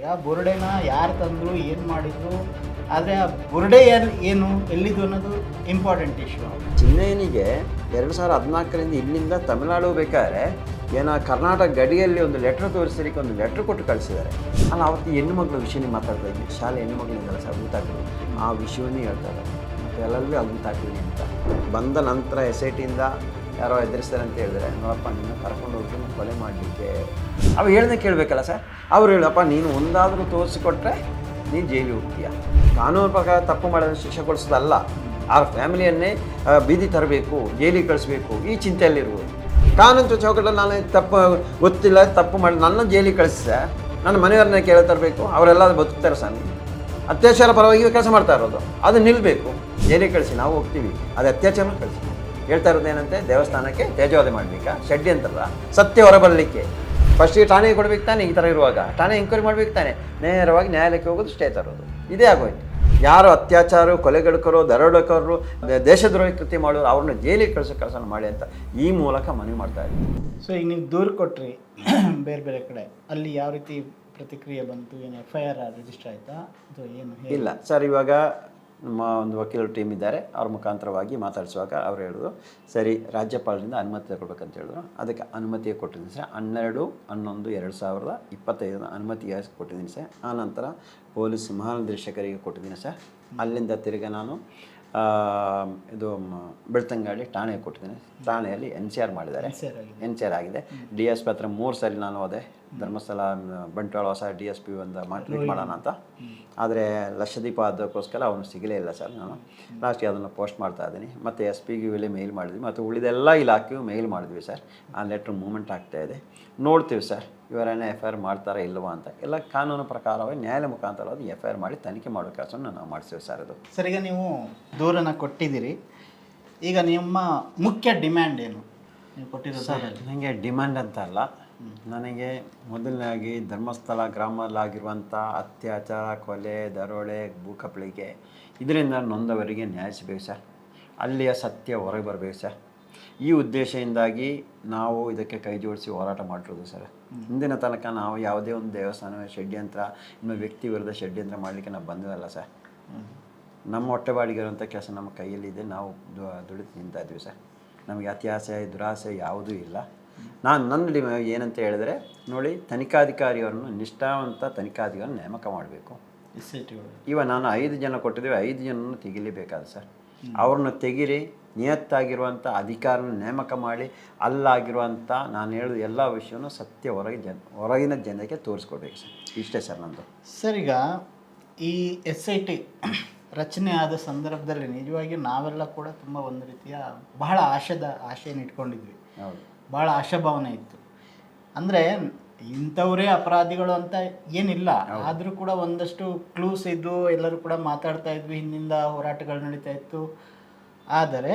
ಈಗ ಬುರುಡೆನ ಯಾರು ತಂದರು, ಏನು ಮಾಡಿದ್ರು, ಆದರೆ ಆ ಬುರುಡೆ ಏನು ಎಲ್ಲಿದು ಅನ್ನೋದು ಇಂಪಾರ್ಟೆಂಟ್ ಇಶ್ಯೂ ಚಿನ್ನಯ್ಯನಿಗೆ ಎರಡು ಸಾವಿರದ ಹದಿನಾಲ್ಕರಿಂದ ಇಲ್ಲಿಂದ ತಮಿಳುನಾಡು ಬೇಕಾದ್ರೆ ಏನೋ ಕರ್ನಾಟಕ ಗಡಿಯಲ್ಲಿ ಒಂದು ಲೆಟ್ರ್ ತೋರಿಸಲಿಕ್ಕೆ ಒಂದು ಲೆಟ್ರ್ ಕೊಟ್ಟು ಕಳಿಸಿದ್ದಾರೆ. ಅಲ್ಲ, ಅವತ್ತು ಹೆಣ್ಣು ಮಗಳ ವಿಷಯನೇ ಮಾತಾಡ್ತಾ ಇದ್ವಿ. ಶಾಲೆ ಹೆಣ್ಣು ಮಗಳಿಂದಲ್ಲ ಸರ್ ಆ ವಿಷಯವನ್ನೇ ಹೇಳ್ತಾರೆ ಮತ್ತು ಎಲ್ಲರಿಗೂ ಅದು ಅಂತ. ಬಂದ ನಂತರ ಎಸ್ ಐ ಟಿಯಿಂದ ಯಾರೋ ಎದುರಿಸ್ತಾರೆ ಅಂತ ಹೇಳಿದ್ರೆ, ನೋಡಪ್ಪ, ನಿನ್ನ ಕರ್ಕೊಂಡು ಹೋಗಿ ಕೊಲೆ ಮಾಡಲಿಕ್ಕೆ. ಅವು ಹೇಳ್ದೆ ಕೇಳಬೇಕಲ್ಲ ಸರ್? ಅವ್ರು ಹೇಳಪ್ಪ ನೀನು ಒಂದಾದರೂ ತೋರಿಸಿಕೊಟ್ರೆ ನೀನು ಜೈಲಿಗೆ ಹೋಗ್ತೀಯ. ಕಾನೂನು ಪ್ರಕಾರ ತಪ್ಪು ಮಾಡೋದನ್ನು ಶಿಕ್ಷೆ ಕೊಡಿಸೋದಲ್ಲ. ಆ ಫ್ಯಾಮಿಲಿಯನ್ನೇ ಬೀದಿ ತರಬೇಕು, ಜೈಲಿಗೆ ಕಳಿಸ್ಬೇಕು, ಈ ಚಿಂತೆಯಲ್ಲಿರುವುದು. ಕಾನೂನು ಚೌಕಟ್ಟಲ್ಲಿ ನಾನು ತಪ್ಪು, ಗೊತ್ತಿಲ್ಲ, ತಪ್ಪು ಮಾಡಿ ನನ್ನ ಜೈಲಿಗೆ ಕಳಿಸಿದೆ. ನನ್ನ ಮನೆಯವ್ರನ್ನ ಕೇಳ ತರಬೇಕು ಅವರೆಲ್ಲ ಬದುಕ್ತಾರೆ ಸರ್. ಅತ್ಯಾಚಾರ ಪರವಾಗಿ ಕೆಲಸ ಮಾಡ್ತಾ ಇರೋದು. ಅದು ನಿಲ್ಲಬೇಕು ಜೈಲಿಗೆ ಕಳಿಸಿ, ನಾವು ಹೋಗ್ತೀವಿ. ಅದು ಅತ್ಯಾಚಾರ ಕಳಿಸಿ. ಹೇಳ್ತಾ ಇರೋದೇನಂತೆ? ದೇವಸ್ಥಾನಕ್ಕೆ ತೇಜೋವಧೆ ಮಾಡಬೇಕಾ ಅಂತಲ್ಲ? ಸತ್ಯ ಹೊರಬರಲಿಕ್ಕೆ. ಫಸ್ಟಿಗೆ ಠಾಣೆಗೆ ಕೊಡ್ಬೇಕು ತಾನೆ ಈ ಥರ ಇರುವಾಗ. ಠಾಣೆ ಎಂಕ್ವೈರಿ ಮಾಡ್ಬೇಕು ತಾನೆ. ನೇರವಾಗಿ ನ್ಯಾಯಾಲಯಕ್ಕೆ ಹೋಗೋದು ಸ್ಟೇ ತರೋದು. ಇದೇ ಆಗೋಯ್ತು. ಯಾರು ಅತ್ಯಾಚಾರ ಕೊಲೆಗಡಕರು ದರೋಡಕರು ದೇಶದ್ರೋಹಿ ಕೃತ್ಯ ಮಾಡೋರು ಅವ್ರನ್ನ ಜೈಲಿಗೆ ಕಳಿಸೋ ಕೆಲಸ ಮಾಡಿ ಅಂತ ಈ ಮೂಲಕ ಮನವಿ ಮಾಡ್ತಾ ಇದ್ದೀನಿ ಸೊ ಈಗ ನೀವು ದೂರು ಕೊಟ್ರಿ ಬೇರೆ ಬೇರೆ ಕಡೆ. ಅಲ್ಲಿ ಯಾವ ರೀತಿ ಪ್ರತಿಕ್ರಿಯೆ ಬಂತು? ಏನು ಎಫ್ ಐ ಆರ್ ರಿಜಿಸ್ಟರ್ ಆಯಿತಾ? ಅಥವಾ ಏನು ಇಲ್ಲ. ಸರ್ ಇವಾಗ ನಮ್ಮ ಒಂದು ವಕೀಲರು ಟೀಮ್ ಇದ್ದಾರೆ. ಅವ್ರ ಮುಖಾಂತರವಾಗಿ ಮಾತಾಡಿಸುವಾಗ ಅವ್ರು ಹೇಳಿದ್ರು ಸರಿ, ರಾಜ್ಯಪಾಲರಿಂದ ಅನುಮತಿ ತಗೊಳ್ಬೇಕಂತ ಹೇಳಿದ್ರು ಅದಕ್ಕೆ ಅನುಮತಿ ಕೊಟ್ಟಿದ್ದೀನಿ ಸರ್. ಹನ್ನೆರಡು, ಹನ್ನೊಂದು, ಎರಡು ಸಾವಿರದ ಇಪ್ಪತ್ತೈದರ ಅನುಮತಿ ಕೊಟ್ಟಿದ್ದೀನಿ ಸರ್. ಆನಂತರ ಪೊಲೀಸ್ ಮಹಾನಿರ್ದೇಶಕರಿಗೆ ಕೊಟ್ಟಿದ್ದೀನಿ ಸರ್. ಅಲ್ಲಿಂದ ತಿರುಗಿ ನಾನು ಇದು ಬೆಳ್ತಂಗಾಡಿ ಠಾಣೆ ಠಾಣೆಗೆ ಕೊಟ್ಟಿದ್ದೀನಿ. ಠಾಣೆಯಲ್ಲಿ ಎನ್ ಸಿ ಆರ್ ಮಾಡಿದ್ದಾರೆ. ಎನ್ ಸಿ ಆರ್ ಆಗಿದೆ. ಡಿ ಎಸ್ ಪಿ ಹತ್ರ ಮೂರು ಸಾರಿ ನಾನು ಹೋದೆ. ಧರ್ಮಸ್ಥಳ ಬಂಟ್ವಾಳ ಹೊಸ ಡಿ ಎಸ್ ಪಿ ಒಂದು ಮೀಟ್ ಮಾಡೋಣ ಅಂತ. ಆದರೆ ಲಕ್ಷದೀಪ ಅದಕ್ಕೋಸ್ಕರ ಅವನು ಸಿಗಲೇ ಇಲ್ಲ ಸರ್ ನಾನು. ಲಾಸ್ಟ್ಗೆ ಅದನ್ನು ಪೋಸ್ಟ್ ಮಾಡ್ತಾ ಇದ್ದೀನಿ. ಮತ್ತು ಎಸ್ ಪಿಗೆ ಅಲ್ಲಿ ಮೇಲ್ ಮಾಡಿದ್ವಿ. ಮತ್ತು ಉಳಿದೆಲ್ಲ ಇಲಾಖೆಗೂ ಮೇಲ್ ಮಾಡಿದ್ವಿ ಸರ್. ಆ ಲೆಟ್ರ್ ಮೂಮೆಂಟ್ ಆಗ್ತಾ ಇದೆ. ನೋಡ್ತೀವಿ ಸರ್. ಇವರೇನೇ ಎಫ್ ಐ ಆರ್ ಮಾಡ್ತಾರಾ ಇಲ್ವಾ ಅಂತ. ಎಲ್ಲ ಕಾನೂನು ಪ್ರಕಾರವೇ ನ್ಯಾಯಾಲಯ ಮುಖಾಂತರ ಅದು ಎಫ್ ಐ ಆರ್ ಮಾಡಿ ತನಿಖೆ ಮಾಡೋ ಕೆಲಸವನ್ನು ನಾವು ಮಾಡ್ತೀವಿ ಸರ್ ಅದು. ಸರ್ ಈಗ ನೀವು ದೂರನ್ನು ಕೊಟ್ಟಿದ್ದೀರಿ. ಈಗ ನಿಮ್ಮ ಮುಖ್ಯ ಡಿಮ್ಯಾಂಡ್ ಏನು? ನೀವು ಕೊಟ್ಟಿರೋ ಸರ್ ನನಗೆ ಡಿಮ್ಯಾಂಡ್ ಅಂತ ಅಲ್ಲ. ನನಗೆ ಮೊದಲನೇದಾಗಿ ಧರ್ಮಸ್ಥಳ ಗ್ರಾಮದಲ್ಲಾಗಿರುವಂಥ ಅತ್ಯಾಚಾರ ಕೊಲೆ ದರೋಡೆ ಭೂಕಪ್ಪಳಿಗೆ ಇದರಿಂದ ನೊಂದವರಿಗೆ ನ್ಯಾಯ ಸಿಗಬೇಕು ಸರ್. ಅಲ್ಲಿಯ ಸತ್ಯ ಹೊರಗೆ ಬರಬೇಕು ಸರ್. ಈ ಉದ್ದೇಶದಿಂದಾಗಿ ನಾವು ಇದಕ್ಕೆ ಕೈ ಜೋಡಿಸಿ ಹೋರಾಟ ಮಾಡಿರೋದು ಸರ್. ಹಿಂದಿನ ತನಕ ನಾವು ಯಾವುದೇ ಒಂದು ದೇವಸ್ಥಾನ ಷಡ್ಯಂತ್ರ ಇನ್ನು ವ್ಯಕ್ತಿ ವಿರುದ್ಧ ಷಡ್ಯಂತ್ರ ಮಾಡಲಿಕ್ಕೆ ನಾವು ಬಂದಿರಲ್ಲ ಸರ್. ನಮ್ಮ ಹೊಟ್ಟೆ ಬಾಡಿಗಿರುವಂಥ ಕೆಲಸ ನಮ್ಮ ಕೈಯಲ್ಲಿದೆ ನಾವು ದುಡಿದು ನಿಂತ ಇದ್ವಿ ಸರ್. ನಮಗೆ ಅತ್ಯಾಸೆ ದುರಾಸೆ ಯಾವುದೂ ಇಲ್ಲ. ನಾನು ನನ್ನ ಏನಂತ ಹೇಳಿದ್ರೆ ನೋಡಿ ತನಿಖಾಧಿಕಾರಿಯವರನ್ನು ನಿಷ್ಠಾವಂತ ತನಿಖಾಧಿಕಾರಿಯನ್ನು ನೇಮಕ ಮಾಡಬೇಕು. ಇವ ನಾನು ಐದು ಜನ ಕೊಟ್ಟಿದ್ದೀವಿ ಐದು ಜನನ್ನು ತೆಗಿಲೇಬೇಕಾದ ಸರ್. ಅವ್ರನ್ನ ತೆಗಿರಿ ನಿಯತ್ತಾಗಿರುವಂಥ ಅಧಿಕಾರನ ನೇಮಕ ಮಾಡಿ ಅಲ್ಲಾಗಿರುವಂಥ ನಾನು ಹೇಳಿದ ಎಲ್ಲ ವಿಷಯವನ್ನು ಸತ್ಯ ಹೊರಗೆ ಜನ ಹೊರಗಿನ ಜನಕ್ಕೆ ತೋರಿಸ್ಕೊಡ್ಬೇಕು ಸರ್. ಇಷ್ಟೇ ಸರ್ ನಂದು. ಸರ್ ಈಗ ಈ ಎಸ್ ಐ ಟಿ ರಚನೆ ಆದ ಸಂದರ್ಭದಲ್ಲಿ ನಿಜವಾಗಿ ನಾವೆಲ್ಲ ಕೂಡ ತುಂಬ ಒಂದು ರೀತಿಯ ಬಹಳ ಆಶದ ಆಶೆಯನ್ನು ಇಟ್ಕೊಂಡಿದ್ವಿ. ಹೌದು. ಬಹಳ ಆಶಾಭಾವನೆ ಇತ್ತು. ಅಂದರೆ ಇಂಥವರೇ ಅಪರಾಧಿಗಳು ಅಂತ ಏನಿಲ್ಲ. ಆದರೂ ಕೂಡ ಒಂದಷ್ಟು ಕ್ಲೂಸ್ ಇದ್ದು ಎಲ್ಲರೂ ಕೂಡ ಮಾತಾಡ್ತಾ ಇದ್ವಿ ಹಿಂದಿಂದ ಹೋರಾಟಗಳು ನಡೀತಾ ಇತ್ತು. ಆದರೆ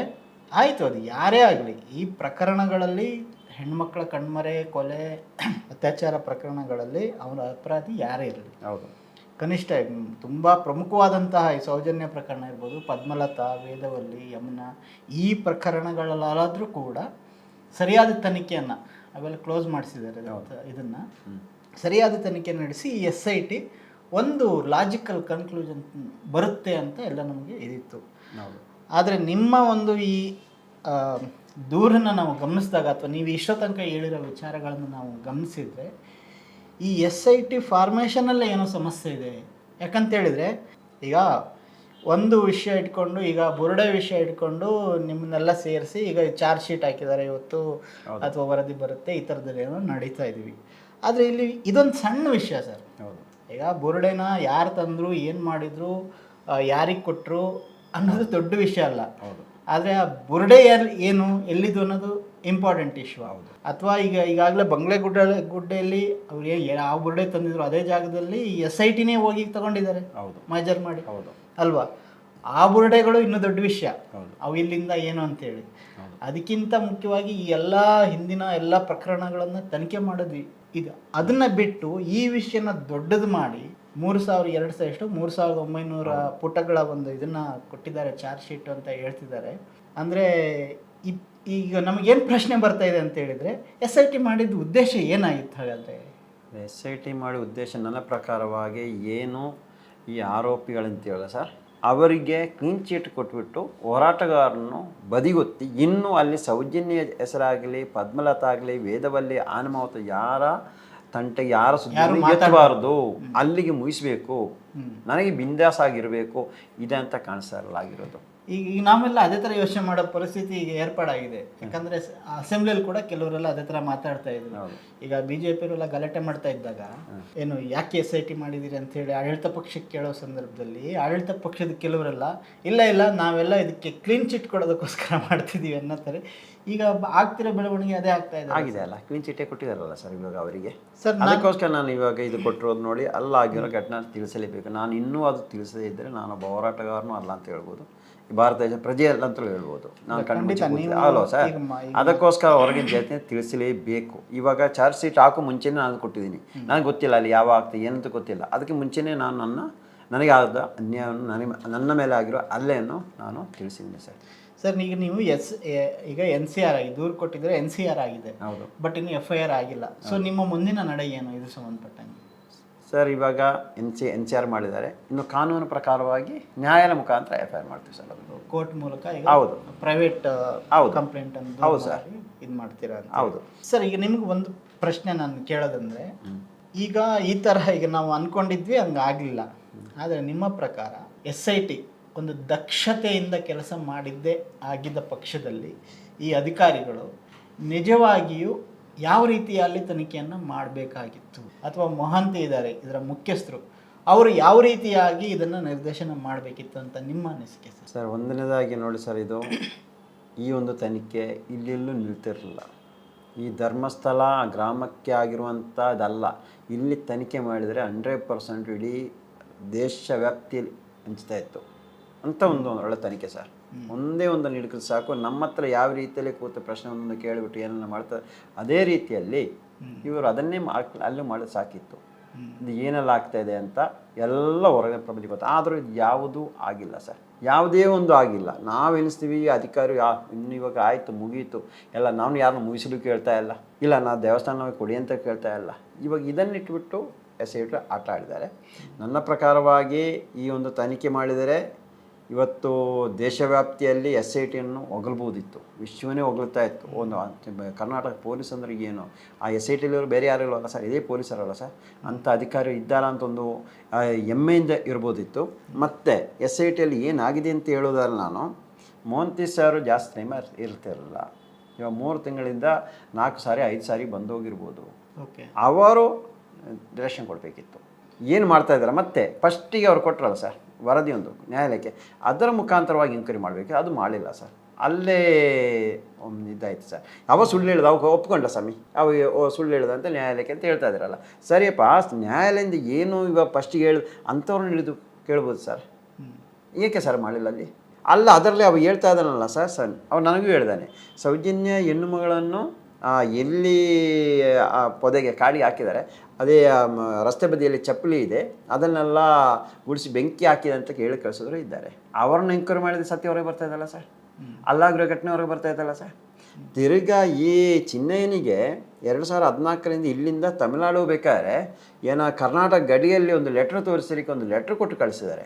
ಆಯಿತು ಅದು ಯಾರೇ ಆಗಲಿ ಈ ಪ್ರಕರಣಗಳಲ್ಲಿ ಹೆಣ್ಮಕ್ಳ ಕಣ್ಮರೆ ಕೊಲೆ ಅತ್ಯಾಚಾರ ಪ್ರಕರಣಗಳಲ್ಲಿ ಅವರ ಅಪರಾಧಿ ಯಾರೇ ಇರಲಿ. ಹೌದು. ಕನಿಷ್ಠ ತುಂಬ ಪ್ರಮುಖವಾದಂತಹ ಈ ಸೌಜನ್ಯ ಪ್ರಕರಣ ಇರ್ಬೋದು ಪದ್ಮಲತಾ ವೇದವಲ್ಲಿ ಯಮುನಾ ಈ ಪ್ರಕರಣಗಳಲ್ಲಾದರೂ ಕೂಡ ಸರಿಯಾದ ತನಿಖೆಯನ್ನು ಅವೆಲ್ಲ ಕ್ಲೋಸ್ ಮಾಡಿಸಿದ್ದಾರೆ ಇದನ್ನು. ಸರಿಯಾದ ತನಿಖೆ ನಡೆಸಿ ಈ ಎಸ್ ಐ ಟಿ ಒಂದು ಲಾಜಿಕಲ್ ಕನ್ಕ್ಲೂಷನ್ ಬರುತ್ತೆ ಅಂತ ಎಲ್ಲ ನಮಗೆ ಇದಿತ್ತು. ಆದರೆ ನಿಮ್ಮ ಒಂದು ಈ ದೂರನ್ನು ನಾವು ಗಮನಿಸಿದಾಗ ಅಥವಾ ನೀವು ಇಷ್ಟೋ ತನಕ ಹೇಳಿರೋ ವಿಚಾರಗಳನ್ನು ನಾವು ಗಮನಿಸಿದರೆ ಈ ಎಸ್ ಐ ಟಿ ಫಾರ್ಮೇಷನಲ್ಲೇ ಏನೋ ಸಮಸ್ಯೆ ಇದೆ. ಯಾಕಂತೇಳಿದರೆ ಈಗ ಒಂದು ವಿಷಯ ಇಟ್ಕೊಂಡು ಈಗ ಬುರುಡೆ ವಿಷಯ ಇಟ್ಕೊಂಡು ನಿಮ್ಮನ್ನೆಲ್ಲ ಸೇರಿಸಿ ಈಗ ಚಾರ್ಜ್ ಶೀಟ್ ಹಾಕಿದ್ದಾರೆ ಇವತ್ತು ಅಥವಾ ವರದಿ ಬರುತ್ತೆ ಈ ಥರದಲ್ಲಿ ಏನೋ ನಡೀತಾ ಇದ್ದೀವಿ. ಆದರೆ ಇಲ್ಲಿ ಇದೊಂದು ಸಣ್ಣ ವಿಷಯ ಸರ್. ಹೌದು. ಈಗ ಬುರುಡೆನ ಯಾರು ತಂದರು ಏನು ಮಾಡಿದ್ರು ಯಾರಿಗೆ ಕೊಟ್ಟರು ಅನ್ನೋದು ದೊಡ್ಡ ವಿಷಯ ಅಲ್ಲ. ಹೌದು. ಆದರೆ ಆ ಬುರುಡೆ ಯಾರು ಏನು ಎಲ್ಲಿದ್ದು ಅನ್ನೋದು ಇಂಪಾರ್ಟೆಂಟ್ ಇಶ್ಯೂ ಹೌದು. ಅಥವಾ ಈಗ ಈಗಾಗಲೇ ಬಂಗ್ಲೆ ಗುಡ್ಡ ಗುಡ್ಡೆಯಲ್ಲಿ ಅವ್ರು ಯಾವ ಬುರುಡೆ ತಂದಿದ್ರು ಅದೇ ಜಾಗದಲ್ಲಿ ಎಸ್ ಐ ಟಿನೇ ಹೋಗಿ ತಗೊಂಡಿದ್ದಾರೆ. ಹೌದು. ಮೈಜರ್ ಮಾಡಿ. ಹೌದು. ಅಲ್ವಾ? ಆ ಬುರುಡೆಗಳು ಇನ್ನೂ ದೊಡ್ಡ ವಿಷಯ. ಅವು ಇಲ್ಲಿಂದ ಏನು ಅಂತೇಳಿ. ಅದಕ್ಕಿಂತ ಮುಖ್ಯವಾಗಿ ಈ ಎಲ್ಲ ಹಿಂದಿನ ಎಲ್ಲ ಪ್ರಕರಣಗಳನ್ನು ತನಿಖೆ ಮಾಡೋದು ಇದು ಅದನ್ನ ಬಿಟ್ಟು ಈ ವಿಷಯನ ದೊಡ್ಡದು ಮಾಡಿ ಮೂರು ಸಾವಿರ ಎರಡು ಸಾವಿರ ಎಷ್ಟು? ಮೂರು ಸಾವಿರದ ಒಂಬೈನೂರ ಪುಟಗಳ ಒಂದು ಇದನ್ನ ಕೊಟ್ಟಿದ್ದಾರೆ ಚಾರ್ಜ್ ಶೀಟ್ ಅಂತ ಹೇಳ್ತಿದ್ದಾರೆ. ಅಂದರೆ ಈಗ ನಮಗೇನು ಪ್ರಶ್ನೆ ಬರ್ತಾ ಇದೆ ಅಂತ ಹೇಳಿದ್ರೆ ಎಸ್ ಐ ಟಿ ಮಾಡಿದ ಉದ್ದೇಶ ಏನಾಗಿತ್ತು ಹಾಗಾದರೆ? ಎಸ್ ಐ ಟಿ ಮಾಡಿ ಉದ್ದೇಶ ನನ್ನ ಪ್ರಕಾರವಾಗಿ ಏನು ಈ ಆರೋಪಿಗಳಂತೇಳಿ ಸರ್ ಅವರಿಗೆ ಕ್ಲೀನ್ ಚೀಟ್ ಕೊಟ್ಬಿಟ್ಟು ಹೋರಾಟಗಾರನ್ನು ಬದಿಗೊತ್ತಿ ಇನ್ನೂ ಅಲ್ಲಿ ಸೌಜನ್ಯ ಹೆಸರಾಗಲಿ ಪದ್ಮಲತಾ ಆಗಲಿ ವೇದವಲ್ಲಿ ಆನಮಾವತ ಯಾರ ತಂಟೆಗೆ ಯಾರ ಸುದ್ದಿ ಎತ್ತಬಾರ್ದು ಅಲ್ಲಿಗೆ ಮುಗಿಸ್ಬೇಕು ನನಗೆ ಬಿಂದಾಸ ಆಗಿರಬೇಕು ಇದೆ ಅಂತ ಕಾಣಿಸ್ತಾ ಇರಲ್ಲ ಆಗಿರೋದು ಈಗ ಈಗ ನಾವೆಲ್ಲ ಅದೇ ಥರ ಯೋಚನೆ ಮಾಡೋ ಪರಿಸ್ಥಿತಿ ಈಗ ಏರ್ಪಾಡಾಗಿದೆ. ಯಾಕಂದ್ರೆ ಅಸೆಂಬ್ಲಿಯಲ್ಲಿ ಕೂಡ ಕೆಲವರೆಲ್ಲ ಅದೇ ಥರ ಮಾತಾಡ್ತಾ ಇದ್ರು. ಈಗ ಬಿ ಜೆ ಪಿಯವರೆಲ್ಲ ಗಲಾಟೆ ಮಾಡ್ತಾ ಇದ್ದಾಗ ಏನು ಯಾಕೆ ಎಸ್ ಐ ಟಿ ಮಾಡಿದಿರಿ ಅಂತೇಳಿ ಆಡಳಿತ ಪಕ್ಷಕ್ಕೆ ಕೇಳೋ ಸಂದರ್ಭದಲ್ಲಿ ಆಡಳಿತ ಪಕ್ಷದ ಕೆಲವರೆಲ್ಲ ಇಲ್ಲ ಇಲ್ಲ ನಾವೆಲ್ಲ ಇದಕ್ಕೆ ಕ್ಲೀನ್ ಚಿಟ್ ಕೊಡೋದಕ್ಕೋಸ್ಕರ ಮಾಡ್ತಿದೀವಿ ಅನ್ನತ್ತಾರೆ. ಈಗ ಬ- ಆಗ್ತಿರೋ ಬೆಳವಣಿಗೆ ಅದೇ ಆಗ್ತಾ ಇದೆ. ಆಗಿದೆ ಅಲ್ಲ. ಕ್ಲೀನ್ ಚಿಟ್ಟೇ ಕೊಟ್ಟಿದಾರಲ್ಲ ಸರ್ ಇವಾಗ ಅವರಿಗೆ? ಸರ್ ಅದಕ್ಕೋಸ್ಕರ ನಾನು ಇವಾಗ ಇದು ಕೊಟ್ಟಿರೋದು ನೋಡಿ ಅಲ್ಲ ಆಗಿರೋ ಘಟನೆ ತಿಳಿಸಲೇಬೇಕು. ನಾನು ಇನ್ನೂ ಅದು ತಿಳಿಸದೇ ಇದ್ದರೆ ನಾನು ಹೋರಾಟಗಾರನೂ ಅಲ್ಲ ಅಂತ ಹೇಳ್ಬೋದು. ಭಾರತ ದೇಶ ಪ್ರಜೆ ಅಲ್ಲ ಅಂತಲೂ ಹೇಳ್ಬೋದು. ನಾನು ಕಣ್ಣು ಸರ್. ಅದಕ್ಕೋಸ್ಕರ ಹೊರಗಿನ ಜೊತೆ ತಿಳಿಸಲೇಬೇಕು. ಇವಾಗ ಚಾರ್ಜ್ ಶೀಟ್ ಹಾಕೋ ಮುಂಚೆನೇ ನಾನು ಕೊಟ್ಟಿದ್ದೀನಿ. ನನಗೆ ಗೊತ್ತಿಲ್ಲ ಅಲ್ಲಿ ಯಾವ ಆಗ್ತದೆ ಏನಂತ ಗೊತ್ತಿಲ್ಲ. ಅದಕ್ಕೆ ಮುಂಚೆನೇ ನಾನು ನನ್ನ ನನಗೆ ಆದ ಅನ್ಯಾಯವನ್ನು ನನಗೆ ನನ್ನ ಮೇಲೆ ಆಗಿರೋ ಅಲ್ಲೇನು ನಾನು ತಿಳಿಸಿದ್ದೀನಿ ಸರ್. ಸರ್ ಈಗ ನೀವು ಎಸ್ ಈಗ ಎನ್ ಸಿ ಆರ್ ಆಗಿ ದೂರು ಕೊಟ್ಟಿದ್ರೆ ಎನ್ ಸಿ ಆರ್ ಆಗಿದೆ. ಹೌದು. ಬಟ್ ಇನ್ನು ಎಫ್ ಐ ಆರ್ ಆಗಿಲ್ಲ. ಸೊ ನಿಮ್ಮ ಮುಂದಿನ ನಡೆ ಏನು? ಇದು ಸಂಬಂಧಪಟ್ಟಂಗೆ? ಸರ್ ಇವಾಗ N C N C R ಮಾಡಿದ್ದಾರೆ ಇನ್ನು ಕಾನೂನು ಪ್ರಕಾರವಾಗಿ ನ್ಯಾಯಾಲಯ ಮುಖಾಂತರ ಎಫ್ ಐ ಆರ್ ಮಾಡ್ತೀವಿ ಸರ್ ಅದು ಕೋರ್ಟ್ ಮೂಲಕ ಈಗ ಹೌದು. ಪ್ರೈವೇಟ್ ಹೌದು. ಕಂಪ್ಲೇಂಟ್ ಅಂತ ಹೌದು ಸರ್. ಇದು ಮಾಡ್ತೀರಾ ಅಂತ ಹೌದು ಸರ್ ಈಗ ನಿಮ್ಗೆ ಒಂದು ಪ್ರಶ್ನೆ ನಾನು ಕೇಳೋದಂದ್ರೆ ಈಗ ಈ ತರ ಈಗ ನಾವು ಅನ್ಕೊಂಡಿದ್ವಿ ಹಂಗೆ ಆಗಲಿಲ್ಲ ಆದರೆ ನಿಮ್ಮ ಪ್ರಕಾರ ಎಸ್ ಐ ಟಿ ಒಂದು ದಕ್ಷತೆಯಿಂದ ಕೆಲಸ ಮಾಡಿದ್ದೇ ಆಗಿದ್ದ ಪಕ್ಷದಲ್ಲಿ ಈ ಅಧಿಕಾರಿಗಳು ನಿಜವಾಗಿಯೂ ಯಾವ ರೀತಿಯಲ್ಲಿ ತನಿಖೆಯನ್ನು ಮಾಡಬೇಕಾಗಿತ್ತು? ಅಥವಾ ಮೊಹಂತಿ ಇದ್ದಾರೆ, ಇದರ ಮುಖ್ಯಸ್ಥರು, ಅವರು ಯಾವ ರೀತಿಯಾಗಿ ಇದನ್ನು ನಿರ್ದೇಶನ ಮಾಡಬೇಕಿತ್ತು ಅಂತ ನಿಮ್ಮ ಅನಿಸಿಕೆ ಸರ್? ಸರ್, ಒಂದನೇದಾಗಿ ನೋಡಿ ಸರ್, ಇದು ಈ ಒಂದು ತನಿಖೆ ಇಲ್ಲೆಲ್ಲೂ ನಿಲ್ತಿರಲಿಲ್ಲ. ಈ ಧರ್ಮಸ್ಥಳ ಗ್ರಾಮಕ್ಕೆ ಆಗಿರುವಂಥದ್ದಲ್ಲ, ಇಲ್ಲಿ ತನಿಖೆ ಮಾಡಿದರೆ ಹಂಡ್ರೆಡ್ ಪರ್ಸೆಂಟ್ ಇಡೀ ದೇಶ ವ್ಯಾಪ್ತಿಯಲ್ಲಿ ಹಂಚ್ತಾ ಇತ್ತು. ಅಂತ ಒಂದು ಒಳ್ಳೆ ತನಿಖೆ ಸರ್. ಒಂದೇ ಒಂದು ನೀಡಿದ್ರೆ ಸಾಕು. ನಮ್ಮ ಹತ್ರ ಯಾವ ರೀತಿಯಲ್ಲಿ ಕೂತು ಪ್ರಶ್ನೆಗಳನ್ನು ಕೇಳಿಬಿಟ್ಟು ಏನನ್ನ ಮಾಡ್ತಾರೆ ಅದೇ ರೀತಿಯಲ್ಲಿ ಇವರು ಅದನ್ನೇ ಮಾಡಿ ಅಲ್ಲೂ ಮಾಡೋದು ಸಾಕಿತ್ತು. ಇದು ಏನೆಲ್ಲ ಆಗ್ತಾ ಇದೆ ಅಂತ ಎಲ್ಲ ಹೊರಗೆ ಪ್ರಪಂಚ ಗೊತ್ತು. ಆದರೂ ಇದು ಯಾವುದೂ ಆಗಿಲ್ಲ ಸರ್. ಯಾವುದೇ ಒಂದು ಆಗಿಲ್ಲ. ನಾವು ಎನಿಸ್ತೀವಿ ಅಧಿಕಾರಿ ಯಾ ಇನ್ನು ಇವಾಗ ಆಯಿತು ಮುಗೀತು. ಎಲ್ಲ ನಾನು ಯಾರನ್ನು ಮುಗಿಸಲು ಕೇಳ್ತಾ ಇಲ್ಲ. ಇಲ್ಲ ನಾ ದೇವಸ್ಥಾನ ಕೊಡಿ ಅಂತ ಕೇಳ್ತಾ ಇಲ್ಲ. ಇವಾಗ ಇದನ್ನಿಟ್ಬಿಟ್ಟು ಎಸ್ ಐ ಆಟ ಆಡಿದ್ದಾರೆ. ನನ್ನ ಪ್ರಕಾರವಾಗಿ ಈ ಒಂದು ತನಿಖೆ ಮಾಡಿದರೆ ಇವತ್ತು ದೇಶವ್ಯಾಪ್ತಿಯಲ್ಲಿ ಎಸ್ ಐ ಟಿಯನ್ನು ಒಗಲ್ಬೋದಿತ್ತು ವಿಶ್ವನೇ ಹೊಗಳ್ತಾ ಇತ್ತು. ಒಂದು ಕರ್ನಾಟಕ ಪೊಲೀಸ್ ಅಂದ್ರೆ ಏನು? ಆ ಎಸ್ ಐ ಟಿಲಿರೋ ಬೇರೆ ಯಾರು ಇಲ್ವಲ್ಲ ಸರ್? ಇದೇ ಪೊಲೀಸರಲ್ಲ ಸರ್? ಅಂಥ ಅಧಿಕಾರಿ ಇದ್ದಾರ ಅಂತ ಒಂದು ಹೆಮ್ಮೆಯಿಂದ ಇರ್ಬೋದಿತ್ತು. ಮತ್ತು ಎಸ್ ಐ ಟಿಯಲ್ಲಿ ಏನಾಗಿದೆ ಅಂತ ಹೇಳೋದಲ್ಲ ನಾನು ಮೋಹಂತಿ ಸರ್ ಜಾಸ್ತಿ ಟೈಮ್ ಇರ್ತಿರಲಿಲ್ಲ ಇವಾಗ ಮೂರು ತಿಂಗಳಿಂದ ನಾಲ್ಕು ಸಾರಿ ಐದು ಸಾರಿ ಬಂದೋಗಿರ್ಬೋದು ಓಕೆ. ಅವರು ಡೈರೆಕ್ಷನ್ ಕೊಡಬೇಕಿತ್ತು. ಏನು ಮಾಡ್ತಾ ಇದ್ದಾರೆ? ಮತ್ತೆ ಫಸ್ಟಿಗೆ ಅವ್ರು ಕೊಟ್ಟರಲ್ಲ ಸರ್? ವರದಿ ಒಂದು ನ್ಯಾಯಾಲಯಕ್ಕೆ. ಅದರ ಮುಖಾಂತರವಾಗಿ ಎಂಕ್ವೈರಿ ಮಾಡಬೇಕು. ಅದು ಮಾಡಿಲ್ಲ ಸರ್. ಅಲ್ಲೇ ಇದಾಯ್ತು ಸರ್. ಅವ ಸುಳ್ಳು ಹೇಳಿದ. ಅವಾಗ ಒಪ್ಕೊಂಡ ಸ್ವಾಮಿ. ಅವ ಸುಳ್ಳು ಹೇಳ್ದ ಅಂತ ನ್ಯಾಯಾಲಯಕ್ಕೆ ಅಂತ ಹೇಳ್ತಾ ಇದ್ದಾರಲ್ಲ ಸರಿಯಪ್ಪ ನ್ಯಾಯಾಲಯದಿಂದ ಏನು ಇವಾಗ ಫಸ್ಟಿಗೆ ಹೇಳಿ ಅಂಥವ್ರನ್ನ ಹಿಡಿದು ಕೇಳ್ಬೋದು ಸರ್. ಏಕೆ ಸರ್ ಮಾಡಿಲ್ಲ ಅಲ್ಲಿ? ಅಲ್ಲ ಅದರಲ್ಲಿ ಅವ ಹೇಳ್ತಾ ಇದ್ದಾನಲ್ಲ ಸರ್ ಸರ್. ಅವ ನನಗೂ ಹೇಳ್ದಾನೆ. ಸೌಜನ್ಯ ಹೆಣ್ಣು ಮಗಳನ್ನು ಎಲ್ಲಿ ಆ ಪೊದೆಗೆ ಕಾಡಿಗೆ ಹಾಕಿದ್ದಾರೆ. ಅದೇ ರಸ್ತೆ ಬದಿಯಲ್ಲಿ ಚಪ್ಪಲಿ ಇದೆ. ಅದನ್ನೆಲ್ಲ ಗುಡಿಸಿ ಬೆಂಕಿ ಹಾಕಿದೆ ಅಂತ ಕೇಳಿ ಕಳಿಸಿದ್ರು ಇದ್ದಾರೆ. ಅವ್ರನ್ನ ಎಂಕ್ವೈರಿ ಮಾಡಿದ್ರೆ ಸತ್ಯ ಹೊರಗೆ ಬರ್ತಾ ಇದ್ದಲ್ಲ ಸರ್? ಅಲ್ಲಾಗ್ರ ಘಟನೆ ಹೊರಗೆ ಬರ್ತಾ ಇದ್ದಲ್ಲ ಸರ್? ತಿರ್ಗಾ ಈ ಚಿನ್ನಯ್ಯನಿಗೆ ಎರಡು ಸಾವಿರದ ಹದಿನಾಲ್ಕರಿಂದ ಇಲ್ಲಿಂದ ತಮಿಳ್ನಾಡು ಬೇಕಾದ್ರೆ ಏನೋ ಕರ್ನಾಟಕ ಗಡಿಯಲ್ಲಿ ಒಂದು ಲೆಟ್ರ್ ತೋರಿಸಲಿಕ್ಕೆ ಒಂದು ಲೆಟ್ರ್ ಕೊಟ್ಟು ಕಳಿಸಿದ್ದಾರೆ.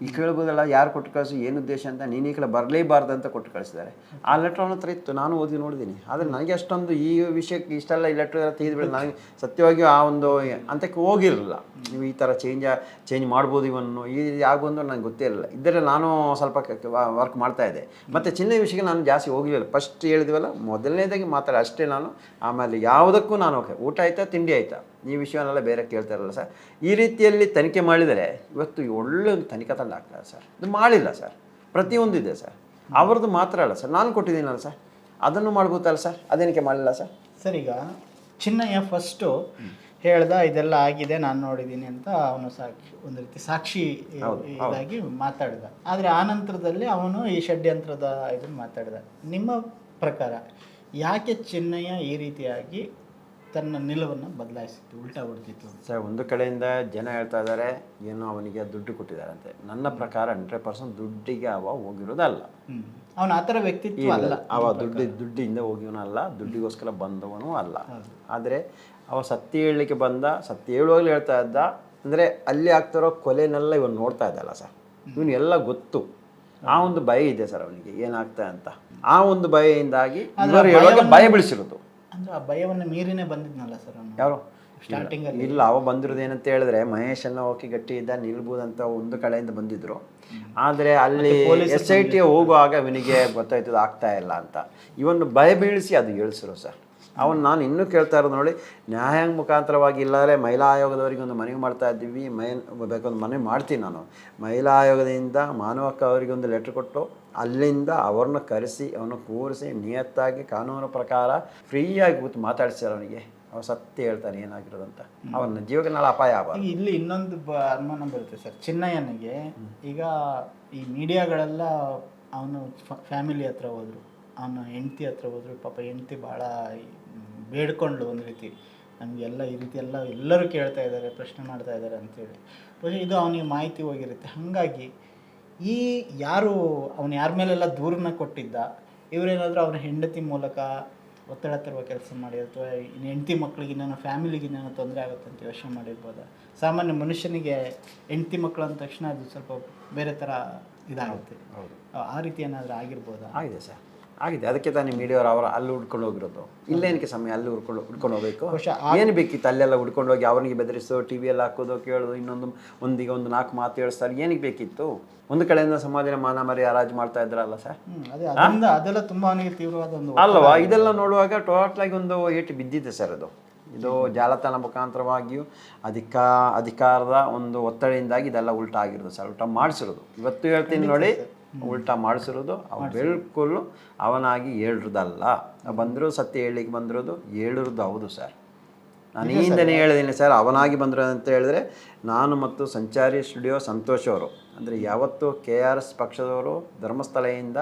ಈ ಕೇಳ್ಬೋದಲ್ಲ, ಯಾರು ಕೊಟ್ಟು ಕಳಿಸಿ, ಏನು ಉದ್ದೇಶ ಅಂತ, ನೀನು ಈ ಕಡೆ ಬರಲೇಬಾರ್ದು ಅಂತ ಕೊಟ್ಟು ಕಳಿಸಿದ್ದಾರೆ. ಆ ಲೆಟ್ರ್ ಅವನ ಹತ್ರ ಇತ್ತು, ನಾನು ಓದಿ ನೋಡಿದ್ದೀನಿ ಆದರೆ ನನಗೆ ಅಷ್ಟೊಂದು ಈ ವಿಷಯಕ್ಕೆ ಇಷ್ಟೆಲ್ಲ ಈ ಲೆಟ್ರ್ ತೆಗೆದುಬಿಡಿ ನನಗೆ ಸತ್ಯವಾಗಿಯೂ ಆ ಒಂದು ಅಂತಕ್ಕೆ ಹೋಗಿರಲಿಲ್ಲ. ನೀವು ಈ ಥರ ಚೇಂಜ್ ಚೇಂಜ್ ಮಾಡ್ಬೋದು ಇವನ್ನು ಈ ಆಗುವಂದು ನನಗೆ ಗೊತ್ತೇ ಇರಲಿಲ್ಲ. ಇದ್ದರೆ ನಾನು ಸ್ವಲ್ಪ ವರ್ಕ್ ಮಾಡ್ತಾ ಇದ್ದೆ. ಮತ್ತು ಚಿನ್ನ ವಿಷಯಕ್ಕೆ ನಾನು ಜಾಸ್ತಿ ಹೋಗಿರಲಿಲ್ಲ ಫಸ್ಟ್ ಹೇಳಿದ್ವಲ್ಲ, ಮೊದಲನೇದಾಗಿ ಮಾತಾಡಿ, ಅಷ್ಟೇ ನಾನು. ಆಮೇಲೆ ಯಾವುದಕ್ಕೂ ನಾನು ಓಕೆ. ಊಟ ಆಯ್ತಾ, ತಿಂಡಿ ಆಯಿತಾ? ಈ ವಿಷಯವನ್ನೆಲ್ಲ ಬೇರೆ ಕೇಳ್ತಾ ಇರಲ್ಲ ಸರ್. ಈ ರೀತಿಯಲ್ಲಿ ತನಿಖೆ ಮಾಡಿದರೆ, ಇವತ್ತು ಒಳ್ಳೆ ತನಿಖಾ ತಂಡ ಆಗ್ತದೆ ಸರ್. ಇದು ಮಾಡಿಲ್ಲ ಸರ್. ಪ್ರತಿಯೊಂದು ಇದೆ ಸರ್. ಅವ್ರದ್ದು ಮಾತ್ರ ಅಲ್ಲ ಸರ್. ನಾನು ಕೊಟ್ಟಿದ್ದೀನಲ್ಲ ಸರ್. ಅದನ್ನು ಮಾಡ್ಬೋದಲ್ಲ ಸರ್? ಅದೇನಕ್ಕೆ ಮಾಡಲಿಲ್ಲ ಸರ್? ಸರ್ ಈಗ ಚಿನ್ನಯ್ಯ ಫಸ್ಟು ಹೇಳ್ದ ಇದೆಲ್ಲ ಆಗಿದೆ ನಾನು ನೋಡಿದ್ದೀನಿ ಅಂತ ಅವನು ಸಾಕ್ಷಿ ಒಂದು ರೀತಿ ಸಾಕ್ಷಿ ಇದಾಗಿ ಮಾತಾಡಿದ. ಆದರೆ ಆ ನಂತರದಲ್ಲಿ ಅವನು ಈ ಷಡ್ಯಂತ್ರದ ಇದನ್ನು ಮಾತಾಡಿದ. ನಿಮ್ಮ ಪ್ರಕಾರ ಯಾಕೆ ಚಿನ್ನಯ್ಯ ಈ ರೀತಿಯಾಗಿ ತನ್ನ ನಿಲುವನ್ನು ಬದಲಾಯಿಸಿತ್ತು ಉಲ್ಟಾ ಹೊಡ್ತಿತ್ತು ಸರ್ ಒಂದು ಕಡೆಯಿಂದ ಜನ ಹೇಳ್ತಾ ಇದ್ದಾರೆ ಏನೋ ಅವನಿಗೆ ದುಡ್ಡು ಕೊಟ್ಟಿದ್ದಾರಂತೆ. ನನ್ನ ಪ್ರಕಾರ ಹಂಡ್ರೆಡ್ ಪರ್ಸೆಂಟ್ ದುಡ್ಡಿಗೆ ಅವ ಹೋಗಿರೋದಲ್ಲ. ಅವನ ಆ ಥರ ವ್ಯಕ್ತಿತ್ವ ಅಲ್ಲ. ಅವ ದುಡ್ಡು ದುಡ್ಡಿಂದ ಹೋಗಿವನು ಅಲ್ಲ ದುಡ್ಡಿಗೋಸ್ಕರ ಬಂದವನು ಅಲ್ಲ. ಆದರೆ ಅವ ಸತ್ಯ ಹೇಳಲಿಕ್ಕೆ ಬಂದ ಸತ್ಯ ಹೇಳುವಾಗಲೂ ಹೇಳ್ತಾ ಇದ್ದ ಅಂದರೆ ಅಲ್ಲಿ ಆಗ್ತಿರೋ ಕೊಲೆನೆಲ್ಲ ಇವನು ನೋಡ್ತಾ ಇದ್ದಲ್ಲ ಸರ್. ಇವನು ಎಲ್ಲ ಗೊತ್ತು. ಆ ಒಂದು ಭಯ ಇದೆ ಸರ್ ಅವನಿಗೆ ಏನಾಗ್ತಾ ಅಂತ. ಆ ಒಂದು ಭಯದಿಂದಾಗಿ ಭಯ ಬೆಳೆಸಿರೋದು ಅಂದ್ರೆ ಆ ಭಯವನ್ನು ಮೀರಿನೇ ಬಂದಿದ್ನಲ್ಲ ಸರ್ ಅವನು? ಯಾರು? ಸ್ಟಾರ್ಟಿಂಗ್ ಅಲ್ಲಿ. ಇಲ್ಲ ಅವ ಬಂದಿರೋದು ಏನಂತ ಹೇಳಿದ್ರೆ ಮಹೇಶನ್ನ ಓಕೆ ಗಟ್ಟಿ ಇದ್ದ ನಿಲ್ಬೋದಂತ ಒಂದು ಕಡೆಯಿಂದ ಬಂದಿದ್ರು. ಆದರೆ ಅಲ್ಲಿ ಎಸ್ ಐ ಟಿ ಹೋಗುವಾಗ ಇವನಿಗೆ ಗೊತ್ತಾಯ್ತು ಆಗ್ತಾ ಇಲ್ಲ ಅಂತ. ಇವನು ಭಯ ಬೀಳಿಸಿ ಅದು ಹೇಳಿಸಿರು ಸರ್. ಅವನು ನಾನು ಇನ್ನೂ ಕೇಳ್ತಾ ಇರೋದು ನೋಡಿ ನ್ಯಾಯಾಂಗ ಮುಖಾಂತರವಾಗಿ ಇಲ್ಲಾರೆ ಮಹಿಳಾ ಆಯೋಗದವರಿಗೆ ಒಂದು ಮನವಿ ಮಾಡ್ತಾ ಇದ್ದೀವಿ ಮೈ ಬೇಕೊಂದು ಮನವಿ ಮಾಡ್ತೀನಿ ನಾನು. ಮಹಿಳಾ ಆಯೋಗದಿಂದ ಮಾನವಕ್ಕ ಅವರಿಗೆ ಒಂದು ಲೆಟ್ರ್ ಕೊಟ್ಟು ಅಲ್ಲಿಂದ ಅವ್ರನ್ನ ಕರೆಸಿ ಅವನು ಕೂರಿಸಿ ನಿಯತ್ತಾಗಿ ಕಾನೂನು ಪ್ರಕಾರ ಫ್ರೀಯಾಗಿ ಕೂತು ಮಾತಾಡಿಸ್ಯಾರ ಅವನಿಗೆ. ಅವ ಸತ್ಯ ಹೇಳ್ತಾನೆ ಏನಾಗಿರೋದಂತ. ಅವನ ಜೀವಕ್ಕೆ ನಾಳೆ ಅಪಾಯ ಆಗ ಇಲ್ಲಿ ಇನ್ನೊಂದು ಬ ಅನುಮಾನ ಬರುತ್ತೆ ಸರ್. ಚಿನ್ನಯ್ಯನಿಗೆ ಈಗ ಈ ಮೀಡಿಯಾಗಳೆಲ್ಲ ಅವನು ಫ್ಯಾಮಿಲಿ ಹತ್ರ ಹೋದ್ರು. ಅವನ ಹೆಂಡತಿ ಹತ್ರ ಹೋದ್ರು. ಪಾಪ ಹೆಂಡತಿ ಭಾಳ ಬೇಡ್ಕೊಂಡ್ಳು ಒಂದು ರೀತಿ. ನಮಗೆಲ್ಲ ಈ ರೀತಿ ಎಲ್ಲ ಎಲ್ಲರೂ ಕೇಳ್ತಾ ಇದ್ದಾರೆ ಪ್ರಶ್ನೆ ಮಾಡ್ತಾ ಇದ್ದಾರೆ ಅಂತೇಳಿ. ಇದು ಅವನಿಗೆ ಮಾಹಿತಿ ಹೋಗಿರುತ್ತೆ. ಹಾಗಾಗಿ ಈ ಯಾರು ಅವನು ಯಾರ ಮೇಲೆಲ್ಲ ದೂರನ್ನ ಕೊಟ್ಟಿದ್ದ? ಇವರೇನಾದರೂ ಅವನ ಹೆಂಡತಿ ಮೂಲಕ ಒತ್ತಡ ತರುವ ಕೆಲಸ ಮಾಡಿ ಅಥವಾ ಇನ್ನು ಹೆಂಡತಿ ಮಕ್ಕಳಿಗೆ ನನ್ನ ಫ್ಯಾಮಿಲಿಗೆ ನಾನು ತೊಂದರೆ ಆಗುತ್ತೆ ಅಂತ ಯೋಚನೆ ಮಾಡಿರ್ಬೋದಾ? ಸಾಮಾನ್ಯ ಮನುಷ್ಯನಿಗೆ ಹೆಂಡತಿ ಮಕ್ಕಳು ಅಂದ ತಕ್ಷಣ ಅದು ಸ್ವಲ್ಪ ಬೇರೆ ಥರ ಇದಾಗುತ್ತೆ. ಆ ರೀತಿ ಏನಾದರೂ ಆಗಿರ್ಬೋದಾ? ಆಗಿದೆ ಸರ್. ಆಗಿದೆ. ಅದಕ್ಕೆ ತಾನೇ ಮೀಡಿಯಾವ್ರು ಅವರ ಅಲ್ಲಿ ಹುಡ್ಕೊಂಡು ಹೋಗಿರೋದು. ಇಲ್ಲೇನಕ್ಕೆ ಸಮಯ ಅಲ್ಲಿ ಹುಡ್ಕೊಂಡು ಹುಡ್ಕೊಂಡು ಹೋಗಬೇಕು? ಏನು ಬೇಕಿತ್ತು ಅಲ್ಲೆಲ್ಲ ಹುಡ್ಕೊಂಡು ಹೋಗಿ ಅವನಿಗೆ ಬೆದರಿಸೋ ಟಿ ವಿಯಲ್ಲಿ ಹಾಕೋದು ಕೇಳೋದು ಇನ್ನೊಂದು ಒಂದಿಗೆ ಒಂದು ನಾಲ್ಕು ಮಾತು ಹೇಳಿಸ್ತಾರೆ. ಏನಕ್ಕೆ ಬೇಕಿತ್ತು? ಒಂದು ಕಡೆಯಿಂದ ಸಮಾಜದ ಮಾನ ಮರಿ ಹರಾಜು ಮಾಡ್ತಾ ಇದ್ರಲ್ಲ ಸರ್? ಅದೆಲ್ಲ ತುಂಬ ತೀವ್ರವಾದ ಒಂದು ಅಲ್ವಾ? ಇದೆಲ್ಲ ನೋಡುವಾಗ ಟೋಟಲಾಗಿ ಒಂದು ಏಟು ಬಿದ್ದಿದೆ ಸರ್ ಅದು. ಇದು ಜಾಲತಾಣ ಮುಖಾಂತರವಾಗಿಯೂ ಅಧಿಕ ಅಧಿಕಾರದ ಒಂದು ಒತ್ತಡದಿಂದಾಗಿ ಇದೆಲ್ಲ ಉಲ್ಟಾ ಆಗಿರೋದು ಸರ್. ಉಲ್ಟಾ ಮಾಡಿಸಿರೋದು. ಇವತ್ತು ಹೇಳ್ತೀನಿ ನೋಡಿ. ಉಲ್ಟಾ ಮಾಡಿಸಿರೋದು ಅವ್ ಬಿಲ್ಕುಲ್ ಅವನಾಗಿ ಹೇಳಿರೋದಲ್ಲ ಬಂದಿರೋ ಸತ್ಯ ಹೇಳಲಿಕ್ಕೆ ಬಂದಿರೋದು ಹೇಳಿರೋದು ಹೌದು ಸರ್ ನಾನು ಹಿಂದೆನೇ ಹೇಳಿದ್ದೀನಿ ಸರ್ ಅವನಾಗಿ ಬಂದರು ಅಂತ ಹೇಳಿದ್ರೆ ನಾನು ಮತ್ತು ಸಂಚಾರಿ ಸ್ಟುಡಿಯೋ ಸಂತೋಷ್ ಅವರು ಅಂದರೆ ಯಾವತ್ತು ಕೆ ಆರ್ ಎಸ್ ಪಕ್ಷದವರು ಧರ್ಮಸ್ಥಳೆಯಿಂದ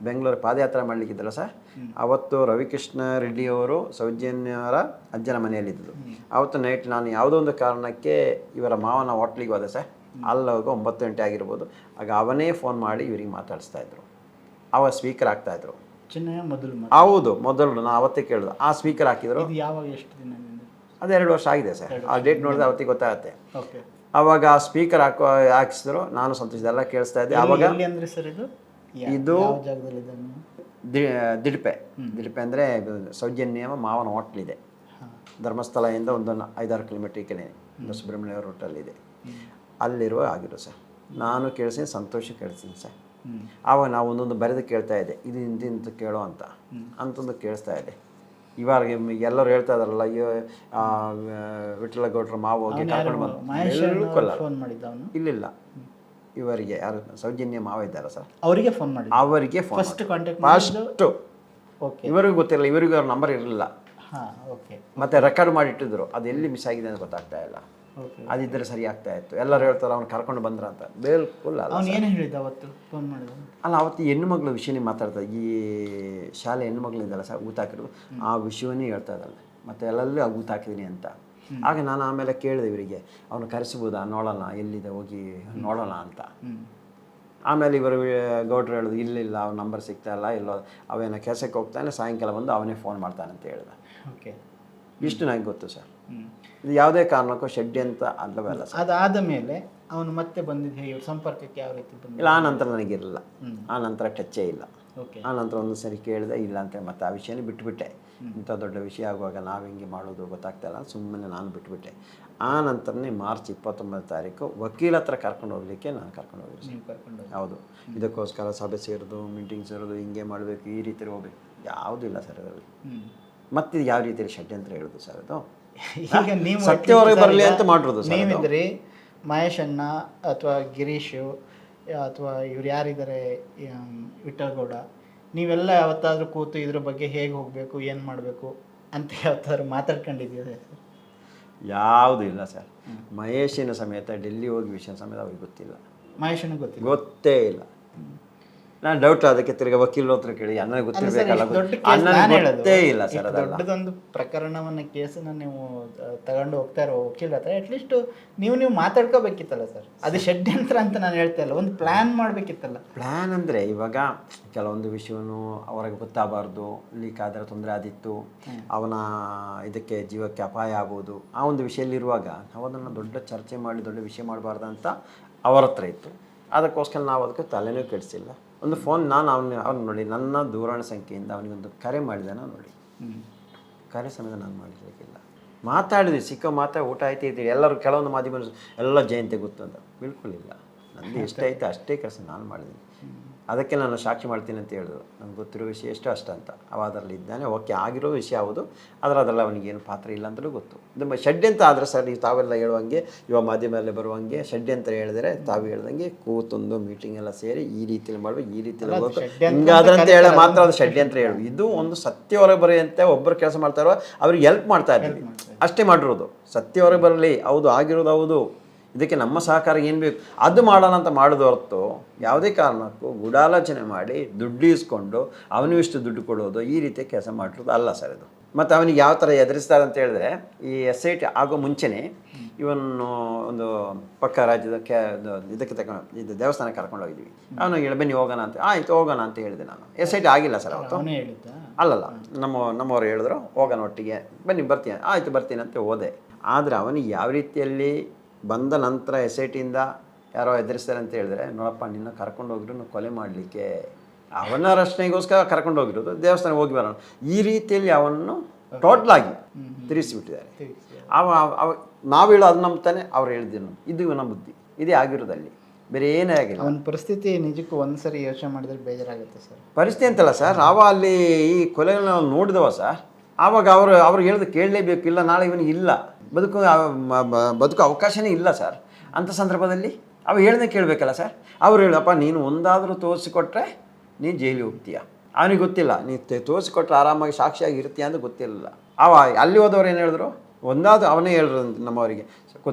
ಬೆಂಗಳೂರು ಪಾದಯಾತ್ರೆ ಮಾಡಲಿಕ್ಕಿದ್ದಲ್ಲ ಸರ್ ಅವತ್ತು ರವಿಕೃಷ್ಣ ರೆಡ್ಡಿಯವರು ಸೌಜನ್ಯವರ ಅಜ್ಜನ ಮನೆಯಲ್ಲಿದ್ದರು ಅವತ್ತು ನೈಟ್ ನಾನು ಯಾವುದೋ ಒಂದು ಕಾರಣಕ್ಕೆ ಇವರ ಮಾವನ ಹೋಟ್ಲಿಗೆ ಹೋದೆ ಸರ್ ಅಲ್ಲಿ ಹೋಗಿ ಒಂಬತ್ತು ಗಂಟೆ ಆಗಿರ್ಬೋದು. ಆಗ ಅವನೇ ಫೋನ್ ಮಾಡಿ ಇವರಿಗೆ ಮಾತಾಡಿಸ್ತಾ ಇದ್ರು. ಅವ ಸ್ಪೀಕರ್ ಆಗ್ತಾ ಇದ್ರು. ಮೊದಲು ಹೌದು ಮೊದಲು ನಾನು ಅವತ್ತೇ ಕೇಳಿದೆ. ಆ ಸ್ಪೀಕರ್ ಹಾಕಿದ್ರು. ಇದು ಯಾವಾಗ ಎಷ್ಟು ದಿನದಿಂದ ಅದು ಎರಡು ವರ್ಷ ಆಗಿದೆ ಸರ್. ಆ ಡೇಟ್ ನೋಡಿದ್ರೆ ಅವತ್ತಿಗೆ ಗೊತ್ತಾಗುತ್ತೆ. ಓಕೆ. ಅವಾಗ ಆ ಸ್ಪೀಕರ್ ಹಾಕೋ ಹಾಕಿಸಿದ್ರು. ನಾನು ಸಂತೋಷ ಎಲ್ಲ ಕೇಳಿಸ್ತಾ ಇದ್ದೆ. ಅವಾಗ ಅಂದ್ರೆ ಸರ್ ಇದು? ಇದು- ದಿಡ್ಪೆ. ದಿಡ್ಪೆ ಅಂದರೆ ಸೌಜನ್ಯ ಮಾವನ ಹೋಟ್ಲಿದೆ ಇದೆ. ಧರ್ಮಸ್ಥಳದಿಂದ ಒಂದು ಐದಾರು ಕಿಲೋಮೀಟರ್ ಈ ಕಡೆ ಸುಬ್ರಹ್ಮಣ್ಯ ರೂಟಲ್ಲಿದೆ ಅಲ್ಲಿರುವ ಆಗಿರೋ ಸರ್. ನಾನು ಕೇಳಿಸ್ತೀನಿ ಸಂತೋಷ ಕೇಳಿಸ್ತೀನಿ ಸರ್. ಆವಾಗ ನಾವು ಒಂದೊಂದು ಬರೆದು ಕೇಳ್ತಾ ಇದ್ದೆ ಇದು ಇಂತಿಂತ ಕೇಳೋ ಅಂತ. ಅಂತಂದು ಕೇಳಿಸ್ತಾ ಇದೆ ಇವಾಗ ಎಲ್ಲರೂ ಹೇಳ್ತಾ ಇದಾರಲ್ಲ ಅಯ್ಯೋ ವಿಠಲ ಗೌಡ್ರ ಮಾವು ಹೋಗಿ ಕರ್ಕೊಂಡು ಬಂದು ಅವನು? ಇಲ್ಲಿಲ್ಲ ಇವರಿಗೆ ಯಾರು? ಸೌಜನ್ಯ ಮಾವ ಇದ್ದಾರೆ ಸರ್? ಅವರಿಗೆ ಫೋನ್ ಮಾಡಿ ಅವರಿಗೆ ಫಸ್ಟ್ ಕಾಂಟ್ಯಾಕ್ಟ್ ಫಸ್ಟು ಓಕೆ ಇವರಿಗೂ ಗೊತ್ತಿರಲಿಲ್ಲ ಇವರಿಗೂ ಅವ್ರ ನಂಬರ್ ಇರಲಿಲ್ಲ. ಹಾಂ ಓಕೆ ಮತ್ತೆ ರೆಕಾರ್ಡ್ ಮಾಡಿಟ್ಟಿದ್ರು. ಅದು ಎಲ್ಲಿ ಮಿಸ್ ಆಗಿದೆ ಅಂತ ಗೊತ್ತಾಗ್ತಾ ಇಲ್ಲ. ಅದಿದ್ದರೆ ಸರಿ ಆಗ್ತಾ ಇತ್ತು. ಎಲ್ಲರೂ ಹೇಳ್ತಾರೆ ಅವ್ನು ಕರ್ಕೊಂಡು ಬಂದ್ರ ಅಂತ. ಬಿಲ್ಕುಲ್ ಅಲ್ಲ ಅವನು ಏನು ಹೇಳಿದ್ದ ಅವತ್ತು? ಫೋನ್ ಮಾಡಿದ ಅಲ್ಲ ಅವತ್ತು ಹೆಣ್ಣು ಮಗಳ ವಿಷಯನೇ ಮಾತಾಡ್ತಾ ಈ ಶಾಲೆ ಹೆಣ್ಣು ಮಗಳಿದ್ದಲ್ಲ ಸರ್ ಊತ ಹಾಕಿರೋದು ಆ ವಿಷಯವನ್ನೇ ಹೇಳ್ತಾ ಇದ್ದಲ್ಲ ಮತ್ತೆ ಎಲ್ಲೆಲ್ಲೂ ಆ ಅಂತ. ಆಗ ನಾನು ಆಮೇಲೆ ಕೇಳಿದೆ ಇವರಿಗೆ ಅವನು ಕರೆಸ್ಬೋದಾ? ನೋಡೋಣ ಎಲ್ಲಿದೆ? ಹೋಗಿ ನೋಡೋಣ ಅಂತ. ಆಮೇಲೆ ಇವರು ಗೌಡ್ರು ಹೇಳೋದು ಇಲ್ಲಿಲ್ಲ ಅವ್ನ ನಂಬರ್ ಸಿಗ್ತಾ ಇಲ್ಲ. ಇಲ್ಲೋ ಅವೇನೋ ಕೆಲಸಕ್ಕೆ ಹೋಗ್ತಾನೆ ಸಾಯಂಕಾಲ ಬಂದು ಅವನೇ ಫೋನ್ ಮಾಡ್ತಾನೆ ಅಂತ ಹೇಳ್ದೆ. ಓಕೆ ಇಷ್ಟು ನನಗೆ ಗೊತ್ತು ಸರ್. ಇದು ಯಾವುದೇ ಕಾರಣಕ್ಕೂ ಶೆಡ್ಡಿ ಅಂತ ಅಲ್ಲವಲ್ಲ ಸರ್. ಅದಾದ ಮೇಲೆ ಅವನು ಮತ್ತೆ ಬಂದಿದ್ದು ಹೇಗೆ? ಸಂಪರ್ಕಕ್ಕೆ ಯಾವ ರೀತಿ ಬಂದ ಇಲ್ಲ ಆ ನಂತರ ನನಗಿರಲಿಲ್ಲ. ಆ ನಂತರ ಟಚ್ಚೇ ಇಲ್ಲ. ಓಕೆ ಆ ನಂತರ ಒಂದು ಸರಿ ಕೇಳಿದೆ ಇಲ್ಲ ಅಂತ ಮತ್ತೆ ಆ ವಿಷಯನೇ ಬಿಟ್ಬಿಟ್ಟೆ. ಇಂಥ ದೊಡ್ಡ ವಿಷಯ ಆಗುವಾಗ ನಾವು ಹೆಂಗೆ ಮಾಡೋದು ಗೊತ್ತಾಗ್ತಾ ಇಲ್ಲ ಸುಮ್ಮನೆ ನಾನು ಬಿಟ್ಬಿಟ್ಟೆ. ಆ ನಂತರನೇ ಮಾರ್ಚ್ ಇಪ್ಪತ್ತೊಂಬತ್ತು ತಾರೀಕು ವಕೀಲ ಹತ್ರ ಕರ್ಕೊಂಡು ಹೋಗ್ಲಿಕ್ಕೆ ನಾನು ಕರ್ಕೊಂಡು ಹೋಗಿದ್ದೆ ನೀವು ಕರ್ಕೊಂಡು ಹೋಗಿ. ಹೌದು. ಇದಕ್ಕೋಸ್ಕರ ಸಭೆ ಸೇರೋದು ಮೀಟಿಂಗ್ ಸೇರೋದು ಹಿಂಗೆ ಮಾಡಬೇಕು ಈ ರೀತಿ ಹೋಗ್ಬೇಕು ಯಾವುದೂ ಇಲ್ಲ ಸರ್ ಅದರಲ್ಲಿ. ಹ್ಮ್. ಮತ್ತಿದು ಯಾವ ರೀತಿಯಲ್ಲಿ ಷಡ್ಯಂತ್ರ ಹೇಳೋದು ಸರ್ ಅದು? ಈಗ ನೀವು ಸತ್ಯವರೆಗೆ ಬರಲಿ ಅಂತ ಮಾಡಿರೋದು. ನೀವಿದ್ರಿ ಮಹೇಶ್ ಅಣ್ಣ ಅಥವಾ ಗಿರೀಶು ಅಥವಾ ಇವ್ರು ಯಾರಿದ್ದಾರೆ ವಿಠಲ್ಗೌಡ ನೀವೆಲ್ಲ ಯಾವತ್ತಾದ್ರೂ ಕೂತು ಇದ್ರ ಬಗ್ಗೆ ಹೇಗೆ ಹೋಗಬೇಕು ಏನು ಮಾಡಬೇಕು ಅಂತ ಯಾವತ್ತಾದ್ರೂ ಮಾತಾಡ್ಕೊಂಡಿದ್ದೀರ ಯಾವುದೂ ಇಲ್ಲ ಸರ್. ಮಹೇಶಿನ ಸಮೇತ ಡೆಲ್ಲಿ ಹೋಗಿ ವಿಷಯ ಸಮೇತ ಅವ್ರಿಗೆ ಗೊತ್ತಿಲ್ಲ. ಮಹೇಶನಿಗೆ ಗೊತ್ತಿಲ್ಲ? ಗೊತ್ತೇ ಇಲ್ಲ. ನಾನು ಡೌಟ್ ಅದಕ್ಕೆ ತಿರ್ಗಿ ವಕೀಲ್ ಹತ್ರ ಕೇಳಿ ಸರ್, ಗೊತ್ತಿರಬೇಕಲ್ಲ ಅಣ್ಣನಿಗೆ ಗೊತ್ತೇ ಇಲ್ಲ ಸರ್ ದೊಡ್ಡದೊಂದು ಪ್ರಕರಣವನ್ನ ಕೇಸನ್ನ ನೀವು ತಗೊಂಡು ಹೋಗ್ತಾ ಇರೋ ವಕೀಲ್ ಹತ್ರ ಅಟ್ಲೀಸ್ಟ್ ನೀವು ನೀವು ಮಾತಾಡ್ಕೋಬೇಕಿತ್ತಲ್ಲ ಸರ್? ಅದು ಷಡ್ಯಂತ್ರ ಅಂತ ನಾನು ಹೇಳ್ತಾ ಇಲ್ಲ ಒಂದು ಪ್ಲಾನ್ ಮಾಡ್ಬೇಕಿತ್ತಲ್ಲ. ಪ್ಲ್ಯಾನ್ ಅಂದರೆ ಇವಾಗ ಕೆಲವೊಂದು ವಿಷಯವನ್ನು ಅವ್ರಿಗೆ ಗೊತ್ತಾಗಬಾರ್ದು ಲೀಕ್ ಆದರೆ ತೊಂದರೆ ಆದಿತ್ತು ಅವನ ಇದಕ್ಕೆ ಜೀವಕ್ಕೆ ಅಪಾಯ ಆಗೋದು ಆ ಒಂದು ವಿಷಯಲ್ಲಿರುವಾಗ ನಾವು ಅದನ್ನು ದೊಡ್ಡ ಚರ್ಚೆ ಮಾಡಿ ದೊಡ್ಡ ವಿಷಯ ಮಾಡಬಾರ್ದು ಅಂತ ಅವರ ಹತ್ರ ಇತ್ತು. ಅದಕ್ಕೋಸ್ಕರ ನಾವು ಅದಕ್ಕೆ ತಲೆನೂ ಕೆಡಿಸಿಲ್ಲ. ಒಂದು ಫೋನ್ ನಾನು ಅವನ ಅವ್ನು ನೋಡಿ ನನ್ನ ದೂರವಾಣಿ ಸಂಖ್ಯೆಯಿಂದ ಅವನಿಗೊಂದು ಕರೆ ಮಾಡಿದೆ ನಾನು ನೋಡಿ ಕರೆ ಸಮೇತ ನಾನು ಮಾಡಿರಲಿಕ್ಕಿಲ್ಲ ಮಾತಾಡಿದ್ವಿ ಸಿಕ್ಕ ಮಾತಾ ಊಟ ಆಯ್ತು ಇದ್ದೀವಿ ಎಲ್ಲರೂ ಕೆಲವೊಂದು ಮಾಧ್ಯಮ ಎಲ್ಲ ಜಯಂತಿ ಗೊತ್ತು ಅಂತ ಬಿಳ್ಕೊಳ್ಳಿಲ್ಲ ಇಲ್ಲ. ಇಷ್ಟ ಎಷ್ಟೈತೆ ಅಷ್ಟೇ ಕೆಲಸ ನಾನು ಮಾಡಿದ್ದೀನಿ. ಅದಕ್ಕೆ ನಾನು ಸಾಕ್ಷಿ ಮಾಡ್ತೀನಿ ಅಂತ ಹೇಳಿದ್ರು. ನನಗೆ ಗೊತ್ತಿರೋ ವಿಷಯ ಎಷ್ಟು ಅಷ್ಟ ಅಂತ. ಅವ ಅದರಲ್ಲಿ ಇದ್ದಾನೆ. ಓಕೆ ಆಗಿರೋ ವಿಷಯ ಯಾವುದು ಆದರೆ ಅದರಲ್ಲಿ ಅವನಿಗೇನು ಪಾತ್ರ ಇಲ್ಲ ಅಂತಲೂ ಗೊತ್ತು. ಇದು ಅಂತ ಆದರೆ ಸರ್ ನೀವು ತಾವೆಲ್ಲ ಹೇಳುವಂಗೆ ಇವಾಗ ಮಾಧ್ಯಮದಲ್ಲಿ ಬರುವಂಗೆ ಷಡ್ಯಂತ್ರ ಹೇಳಿದ್ರೆ ತಾವು ಹೇಳ್ದಂಗೆ ಕೂತೊಂದು ಮೀಟಿಂಗ್ ಎಲ್ಲ ಸೇರಿ ಈ ರೀತಿಯಲ್ಲಿ ಮಾಡುವ ಈ ರೀತಿಯಲ್ಲಿ ಹಿಂಗಾದ್ರಂತ ಹೋಗ್ಬೇಕು ಷಡ್ಯಂತ್ರ ಹಿಂಗಾದ್ರೆ ಅಂತ ಅಂತ ಹೇಳ ಮಾತ್ರ ಅದು ಷಡ್ಯಂತ್ರ ಹೇಳು ಇದು ಒಂದು ಸತ್ಯ ಹೊರಗೆ ಬರೆಯಂತೆ ಒಬ್ಬರು ಕೆಲಸ ಮಾಡ್ತಾರೋ ಅವ್ರಿಗೆ ಹೆಲ್ಪ್ ಮಾಡ್ತಾ ಇದ್ದೀವಿ ಅಷ್ಟೇ ಮಾಡಿರೋದು. ಸತ್ಯ ಹೊರಗೆ ಬರಲಿ. ಹೌದು ಆಗಿರೋದು ಹೌದು. ಇದಕ್ಕೆ ನಮ್ಮ ಸಹಕಾರ ಏನು ಬೇಕು? ಅದು ಮಾಡೋಣ ಅಂತ ಮಾಡೋದು ಹೊರತು ಯಾವುದೇ ಕಾರಣಕ್ಕೂ ಗೂಢಾಲೋಚನೆ ಮಾಡಿ ದುಡ್ಡು ಇಸ್ಕೊಂಡು ಅವನಿಗೆ ಇಷ್ಟು ದುಡ್ಡು ಕೊಡೋದು ಈ ರೀತಿಯ ಕೆಲಸ ಮಾಡಿರೋದು ಅಲ್ಲ ಸರ್ ಇದು. ಮತ್ತು ಅವನಿಗೆ ಯಾವ ಥರ ಎದುರಿಸ್ತಾರೆ ಅಂತ ಹೇಳಿದ್ರೆ ಈ ಎಸ್ ಐ ಟಿ ಆಗೋ ಮುಂಚೆನೇ ಇವನು ಒಂದು ಪಕ್ಕ ರಾಜ್ಯದ ಕ್ಯಾ ಇದು ಇದಕ್ಕೆ ತಗೊಂಡು ಇದು ದೇವಸ್ಥಾನಕ್ಕೆ ಕರ್ಕೊಂಡು ಹೋಗಿದ್ವಿ ಅವನು ಹೇಳಿ ಬನ್ನಿ ಹೋಗೋಣ ಅಂತ ಆಯ್ತು ಹೋಗೋಣ ಅಂತ ಹೇಳಿದೆ ನಾನು. ಎಸ್ ಐ ಟಿ ಆಗಿಲ್ಲ ಸರ್ ಅವತ್ತು. ಅವನೇ ಅಲ್ಲಲ್ಲ ನಮ್ಮ ನಮ್ಮವ್ರು ಹೇಳಿದ್ರು ಹೋಗೋಣ ಒಟ್ಟಿಗೆ ಬನ್ನಿ ಬರ್ತೀನಿ ಆಯಿತು ಬರ್ತೀನಿ ಅಂತ ಹೋದೆ. ಆದರೆ ಅವನಿಗೆ ಯಾವ ರೀತಿಯಲ್ಲಿ ಬಂದ ನಂತರ ಎಸ್ ಐ ಟಿಯಿಂದ ಯಾರೋ ಎದುರಿಸ್ತಾರೆ ಅಂತ ಹೇಳಿದ್ರೆ ನೋಡಪ್ಪ ನಿನ್ನ ಕರ್ಕೊಂಡು ಹೋಗಿದ್ರು ಕೊಲೆ ಮಾಡಲಿಕ್ಕೆ ಅವನ ರಕ್ಷಣೆಗೋಸ್ಕರ ಕರ್ಕೊಂಡು ಹೋಗಿರೋದು ದೇವಸ್ಥಾನ ಹೋಗಿ ಬರೋಣ ಈ ರೀತಿಯಲ್ಲಿ ಅವನನ್ನು ಟೋಟ್ಲಾಗಿ ತಿರುಗಿಸಿಬಿಟ್ಟಿದ್ದಾರೆ. ಅವ ಅವ ನಾವು ಹೇಳೋದು ನಂಬ್ತಾನೆ ಅವ್ರು ಹೇಳ್ದಿರು ಇದು ಇವನ ಬುದ್ಧಿ ಇದೇ ಆಗಿರೋದಲ್ಲಿ ಬೇರೆ ಏನೇ ಆಗಿಲ್ಲ. ಅವನ ಪರಿಸ್ಥಿತಿ ನಿಜಕ್ಕೂ ಒಂದ್ಸರಿ ಯೋಚನೆ ಮಾಡಿದ್ರೆ ಬೇಜಾರಾಗುತ್ತೆ ಸರ್. ಪರಿಸ್ಥಿತಿ ಅಂತಲ್ಲ ಸರ್ ಅವ ಅಲ್ಲಿ ಈ ಕೊಲೆಗಳನ್ನ ನೋಡಿದವ ಸರ್ ಆವಾಗ ಅವರು ಅವ್ರು ಹೇಳಿದ ಕೇಳಲೇಬೇಕು ಇಲ್ಲ ನಾಳೆ ಇವನು ಇಲ್ಲ. ಬದುಕು ಬದುಕು ಅವಕಾಶನೇ ಇಲ್ಲ ಸರ್. ಅಂಥ ಸಂದರ್ಭದಲ್ಲಿ ಅವು ಹೇಳ್ದೆ ಕೇಳಬೇಕಲ್ಲ ಸರ್. ಅವ್ರು ಹೇಳಪ್ಪ ನೀನು ಒಂದಾದರೂ ತೋರಿಸಿಕೊಟ್ರೆ ನೀನು ಜೈಲಿಗೆ ಹೋಗ್ತೀಯ? ಅವನಿಗೆ ಗೊತ್ತಿಲ್ಲ ನೀನು ತೋರಿಸಿಕೊಟ್ರೆ ಆರಾಮಾಗಿ ಸಾಕ್ಷಿಯಾಗಿ ಇರ್ತೀಯ? ಅಂತ ಗೊತ್ತಿರಲಿಲ್ಲ. ಅವ ಅಲ್ಲಿ ಹೋದವ್ರು ಏನು ಹೇಳಿದ್ರು? ಒಂದಾದ್ರು ಅವನೇ ಹೇಳಿದ್ರು ನಮ್ಮವರಿಗೆ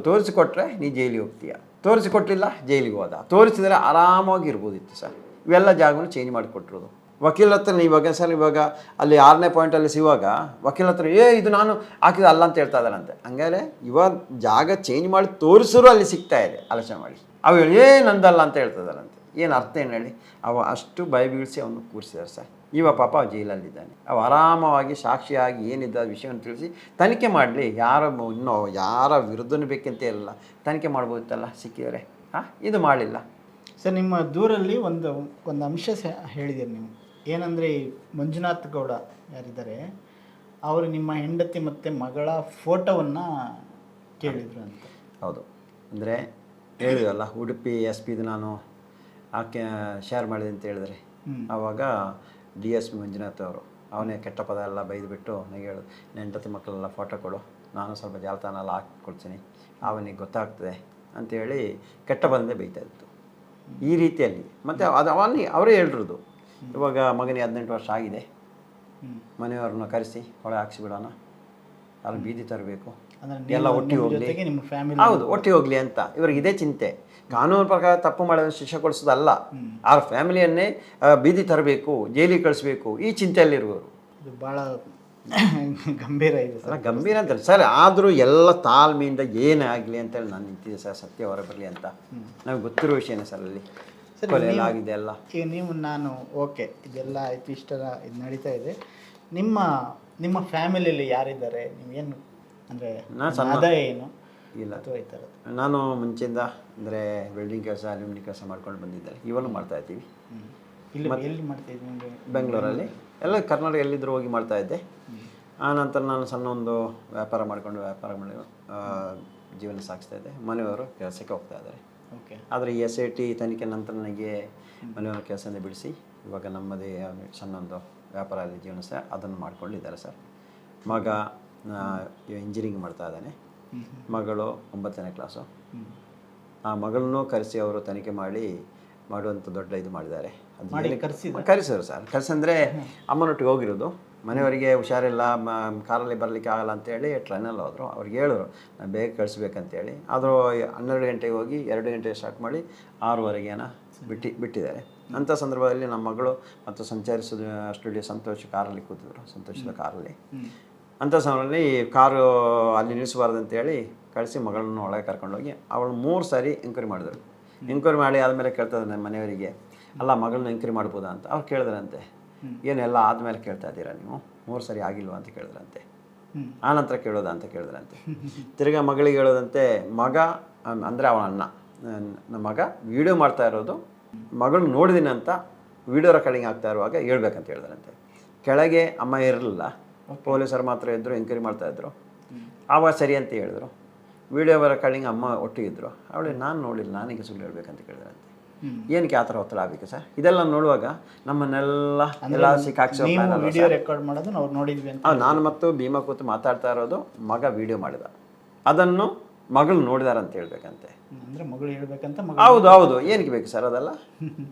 ತೋರಿಸಿಕೊಟ್ರೆ ನೀ ಜೈಲಿಗೆ ಹೋಗ್ತೀಯ? ತೋರಿಸಿಕೊಟ್ಟಿಲ್ಲ, ಜೈಲಿಗೆ ಹೋದ. ತೋರಿಸಿದರೆ ಆರಾಮಾಗಿ ಇರ್ಬೋದಿತ್ತು ಸರ್. ಇವೆಲ್ಲ ಜಾಗವನ್ನು ಚೇಂಜ್ ಮಾಡಿಕೊಟ್ಟಿರೋದು. ವಕೀಲ ಹತ್ರ ಇವಾಗ ಸರ್ ಇವಾಗ ಅಲ್ಲಿ ಆರನೇ ಪಾಯಿಂಟಲ್ಲಿ ಸಿಗುವಾಗ ವಕೀಲ ಹತ್ರ, ಏ, ಇದು ನಾನು ಹಾಕಿದ ಅಲ್ಲ ಅಂತ ಹೇಳ್ತಾ ಇದ್ದಾರಂತೆ ಹಂಗಾರೆ ಇವಾಗ ಜಾಗ ಚೇಂಜ್ ಮಾಡಿ ತೋರಿಸಿದ್ರು ಅಲ್ಲಿ ಸಿಗ್ತಾ ಇದೆ, ಆಲೋಚನೆ ಮಾಡಿ. ಅವು ಹೇಳಿ, ಏ, ನಂದಲ್ಲ ಅಂತ ಹೇಳ್ತಾ ಇದ್ದಾರಂತೆ ಏನು ಅರ್ಥ ಏನು ಹೇಳಿ? ಅವ ಅಷ್ಟು ಭಯ ಬೀಳಿಸಿ ಅವನು ಕೂರಿಸಿದ್ದಾರೆ ಸರ್. ಇವ ಪಾಪ ಜೈಲಲ್ಲಿದ್ದಾನೆ. ಅವ ಆರಾಮವಾಗಿ ಸಾಕ್ಷಿಯಾಗಿ ಏನಿದ್ದ ವಿಷಯವನ್ನು ತಿಳಿಸಿ ತನಿಖೆ ಮಾಡಲಿ. ಯಾರ ಇನ್ನೂ ಯಾರ ವಿರುದ್ಧನೂ ಬೇಕಂತ ಇಲ್ಲ. ತನಿಖೆ ಮಾಡ್ಬೋದಿತ್ತಲ್ಲ ಸಿಕ್ಕಿದರೆ? ಹಾಂ, ಇದು ಮಾಡಲಿಲ್ಲ ಸರ್, ನಿಮ್ಮ ದೂರಲ್ಲಿ ಒಂದು ಒಂದು ಅಂಶ ಹೇಳಿದ್ದೀರಿ ನೀವು ಏನಂದರೆ ಈ ಮಂಜುನಾಥ್ ಗೌಡ ಯಾರಿದ್ದಾರೆ ಅವರು ನಿಮ್ಮ ಹೆಂಡತಿ ಮತ್ತು ಮಗಳ ಫೋಟೋವನ್ನು ಕೇಳಿದರು ಅಂತ. ಹೌದು. ಅಂದರೆ ಹೇಳಿದಲ್ಲ ಉಡುಪಿ ಎಸ್ ಪಿದು ನಾನು ಆಕೆ ಶೇರ್ ಮಾಡಿದೆ ಅಂತ ಹೇಳಿದ್ರೆ. ಆವಾಗ ಡಿ ಎಸ್ ಪಿ ಮಂಜುನಾಥ್ ಅವರು ಅವನೇ ಕೆಟ್ಟ ಪದ ಎಲ್ಲ ಬೈದುಬಿಟ್ಟು ನನಗೆ ಹೇಳೋದು ನನ್ನ ಹೆಂಡತಿ ಮಕ್ಕಳೆಲ್ಲ ಫೋಟೋ ಕೊಡು ನಾನು ಸ್ವಲ್ಪ ಜಾಲತಾಣ ಎಲ್ಲ ಹಾಕಿಕೊಡ್ತೀನಿ ಅವನಿಗೆ ಗೊತ್ತಾಗ್ತದೆ ಅಂತೇಳಿ ಕೆಟ್ಟ ಬಂದೇ ಬೈತಾ ಇತ್ತು ಈ ರೀತಿಯಲ್ಲಿ. ಮತ್ತು ಅದು ಅವನಿಗೆ ಅವರೇ ಹೇಳಿರೋದು. ಇವಾಗ ಮಗನಿಗೆ ಹದಿನೆಂಟು ವರ್ಷ ಆಗಿದೆ. ಮನೆಯವ್ರನ್ನ ಕರೆಸಿ ಹೊಳೆ ಹಾಕ್ಸಿಬಿಡೋಣ ಅಲ್ಲಿ ಬೀದಿ ತರಬೇಕು. ಎಲ್ಲ ಒಟ್ಟಿ ಹೋಗ್ಲಿ. ನಿಮ್ಮ ಫ್ಯಾಮಿಲಿ ಹೌದು ಒಟ್ಟಿ ಹೋಗಲಿ ಅಂತ. ಇವ್ರಿಗೆ ಇದೇ ಚಿಂತೆ. ಕಾನೂನು ಪ್ರಕಾರ ತಪ್ಪು ಮಾಡಿದ ಶಿಕ್ಷೆ ಕೊಡಿಸೋದಲ್ಲ ಅವ್ರ ಫ್ಯಾಮಿಲಿಯನ್ನೇ ಬೀದಿ ತರಬೇಕು ಜೈಲಿಗೆ ಕಳಿಸ್ಬೇಕು ಈ ಚಿಂತೆಯಲ್ಲಿರುವವರು ಭಾಳ ಗಂಭೀರ ಇದೆ ಸರ್. ಗಂಭೀರ ಅಂತ ಸರ್ ಆದರೂ ಎಲ್ಲ ತಾಳ್ಮೆಯಿಂದ ಏನೇ ಆಗಲಿ ಅಂತೇಳಿ ನಾನು ನಿಂತಿದ್ದೆ ಸರ್ ಸತ್ಯ ಹೊರ ಬರಲಿ ಅಂತ ನಮಗೆ ಗೊತ್ತಿರೋ ವಿಷಯನೇ ಸರ್ ಅಲ್ಲಿ? ಸರಿ, ಕೊಲೆ ಎಲ್ಲ ಈಗ ನೀವು ನಾನು ಓಕೆ ಇದೆಲ್ಲ ಆಯಿತು ಇಷ್ಟೆಲ್ಲ ಇದು ನಡೀತಾ ಇದೆ. ನಿಮ್ಮ ನಿಮ್ಮ ಫ್ಯಾಮಿಲಿಯಲ್ಲಿ ಯಾರಿದ್ದಾರೆ? ನೀವೇನು ಅಂದರೆ ನಾನು ಸಣ್ಣ- ಆದಾಯ ಏನು? ಇಲ್ಲ. ಅಥವಾ ಈ ಥರದ್ದು? ನಾನು ಮುಂಚೆಯಿಂದ ಅಂದರೆ ವೆಲ್ಡಿಂಗ್ ಕೆಲಸ ಅಲ್ಯೂಮಿನಿಯಂ ಕೆಲಸ ಮಾಡ್ಕೊಂಡು ಬಂದಿದ್ದೆ ಇವನು ಮಾಡ್ತಾ ಇದ್ದೀವಿ. ಹ್ಮ್. ಇಲ್ಲಿ ಎಲ್ಲಿ ಮಾಡ್ತಾ ನಿಮಗೆ ಬೆಂಗಳೂರಲ್ಲಿ. ಎಲ್ಲ ಕರ್ನಾಟಕ ಎಲ್ಲಿದ್ರು ಹೋಗಿ ಮಾಡ್ತಾ ಇದ್ದೆ. ಆ ನಂತರ ನಾನು ಸಣ್ಣ ಒಂದು ವ್ಯಾಪಾರ ಮಾಡಿಕೊಂಡು ವ್ಯಾಪಾರ ಮಾಡಿ ಆ, ಜೀವನ ಸಾಗಿಸ್ತಾ ಇದ್ದೆ. ಮನೆಯವರು ಕೆಲಸಕ್ಕೆ ಹೋಗ್ತಾ ಇದ್ದಾರೆ. ಆದರೆ ಈ ಎಸ್ ಐ ಟಿ ತನಿಖೆ ನಂತರ ನನಗೆ ಮನೆಯವರ ಕೆಲಸದಿಂದ ಬಿಡಿಸಿ ಇವಾಗ ನಮ್ಮದೇ ಸಣ್ಣ ಒಂದು ವ್ಯಾಪಾರ ಜೀವನ ಸಹ ಅದನ್ನು ಮಾಡ್ಕೊಂಡಿದ್ದಾರೆ ಸರ್. ಮಗ ಇಂಜಿನಿಯರಿಂಗ್ ಮಾಡ್ತಾ ಇದ್ದಾನೆ. ಮಗಳು ಒಂಬತ್ತನೇ ಕ್ಲಾಸು ಆ ಮಗಳನ್ನು ಕರೆಸಿ ಅವರು ತನಿಖೆ ಮಾಡಿ ಮಾಡುವಂಥ ದೊಡ್ಡ ಇದು ಮಾಡಿದ್ದಾರೆ? ಕರೆಸಿದ್ರು? ಸರ್. ಕರೆಸಂದ್ರೆ ಅಮ್ಮನೊಟ್ಟಿಗೆ ಹೋಗಿರೋದು. ಮನೆಯವರಿಗೆ ಹುಷಾರಿಲ್ಲ ಮ ಕಾರಲ್ಲಿ ಬರಲಿಕ್ಕೆ ಆಗಲ್ಲ ಅಂತೇಳಿ ಟ್ರೈನಲ್ಲಿ ಹೋದರು. ಅವ್ರಿಗೆ ಹೇಳಿದ್ರು ನಾನು ಬೇಗ ಕಳಿಸ್ಬೇಕಂತೇಳಿ. ಆದರೂ ಹನ್ನೆರಡು ಗಂಟೆಗೆ ಹೋಗಿ ಎರಡು ಗಂಟೆಗೆ ಸ್ಟಾರ್ಟ್ ಮಾಡಿ ಆರೂವರೆಗೇನ ಬಿಟ್ಟು ಬಿಟ್ಟಿದ್ದಾರೆ. ಅಂಥ ಸಂದರ್ಭದಲ್ಲಿ ನಮ್ಮ ಮಗಳು ಮತ್ತು ಸಂಚರಿಸಿದ ಸ್ಟುಡಿಯೋ ಸಂತೋಷ್ ಕಾರಲ್ಲಿ ಕೂತಿದ್ರು ಸಂತೋಷದ ಕಾರಲ್ಲಿ. ಅಂಥ ಸಮಯದಲ್ಲಿ ಕಾರು ಅಲ್ಲಿ ನಿಲ್ಲಿಸಬಾರ್ದು ಅಂತೇಳಿ ಕಳಿಸಿ ಮಗಳನ್ನು ಒಳಗೆ ಕರ್ಕೊಂಡೋಗಿ ಅವಳು ಮೂರು ಸಾರಿ ಎಂಕ್ವೈರಿ ಮಾಡಿದ್ರು. ಎಂಕ್ವೈರಿ ಮಾಡಿ ಆದಮೇಲೆ ಕೇಳ್ತದೆ ನಮ್ಮ ಮನೆಯವರಿಗೆ ಅಲ್ಲ ಮಗಳನ್ನ ಎಂಕ್ವೈರಿ ಮಾಡ್ಬೋದಾ? ಅಂತ. ಅವ್ರು ಕೇಳಿದ್ರಂತೆ. ಏನೆಲ್ಲ ಆದಮೇಲೆ ಕೇಳ್ತಾ ಇದ್ದೀರಾ ನೀವು? ಮೂರು ಸರಿ ಆಗಿಲ್ವಾ ಅಂತ ಕೇಳಿದ್ರಂತೆ. ಆ ಆನಂತರ ಕೇಳೋದ ಅಂತ ಕೇಳಿದ್ರಂತೆ. ತಿರ್ಗಾ ಮಗಳಿಗೆ ಹೇಳೋದಂತೆ ಮಗ ಅಂದರೆ ಅವನ ಅಣ್ಣ. ನಮ್ಮ ಮಗ ವೀಡಿಯೋ ಮಾಡ್ತಾ ಇರೋದು ಮಗಳು ನೋಡಿದಿನ ಅಂತ ವೀಡಿಯೋ ರೆಕಾರ್ಡಿಂಗ್ ಆಗ್ತಾ ಇರುವಾಗ ಹೇಳ್ಬೇಕಂತ ಹೇಳಿದ್ರಂತೆ. ಕೆಳಗೆ ಅಮ್ಮ ಇರಲಿಲ್ಲ. ಪೊಲೀಸರು ಮಾತ್ರ ಇದ್ದರು ಎಂಕ್ವೈರಿ ಮಾಡ್ತಾ ಇದ್ದರು ಆವಾಗ ಸರಿ ಅಂತ ಹೇಳಿದ್ರು. ವೀಡಿಯೋ ರೆಕಾರ್ಡಿಂಗ್ ಅಮ್ಮ ಒಟ್ಟಿಗಿದ್ರು ಅವಳಿಗೆ ನಾನು ನೋಡಿಲ್ಲ ನಾನೀಗ ಸುಳ್ಳು ಹೇಳ್ಬೇಕಂತ ಕೇಳಿದ್ರಂತೆ. ಏನಕ್ಕೆ ಆ ಥರ ಒತ್ತಡ ಆಗಬೇಕು ಸರ್? ಇದೆಲ್ಲ ನೋಡುವಾಗ ನಮ್ಮನ್ನೆಲ್ಲ ಎಲ್ಲ ಸಿಕ್ಕಾಕ್ಸೋ ವಿಡಿಯೋ ರೆಕಾರ್ಡ್ ಮಾಡೋದು ನಾವು ನೋಡಿದ್ವಿ ಅಂತ ನಾನು ಮತ್ತು ಭೀಮಾ ಕೂತು ಮಾತಾಡ್ತಾ ಇರೋದು ಮಗ ವಿಡಿಯೋ ಮಾಡಿದ. ಅದನ್ನು ಮಗಳು ನೋಡಿದಾರ ಅಂತ ಹೇಳ್ಬೇಕಂತೆ. ಅಂದ್ರೆ ಮಗಳು ಹೇಳ್ಬೇಕಂತ ಹೌದು ಹೌದು. ಏನಕ್ಕೆ ಬೇಕು ಸರ್ ಅದೆಲ್ಲ?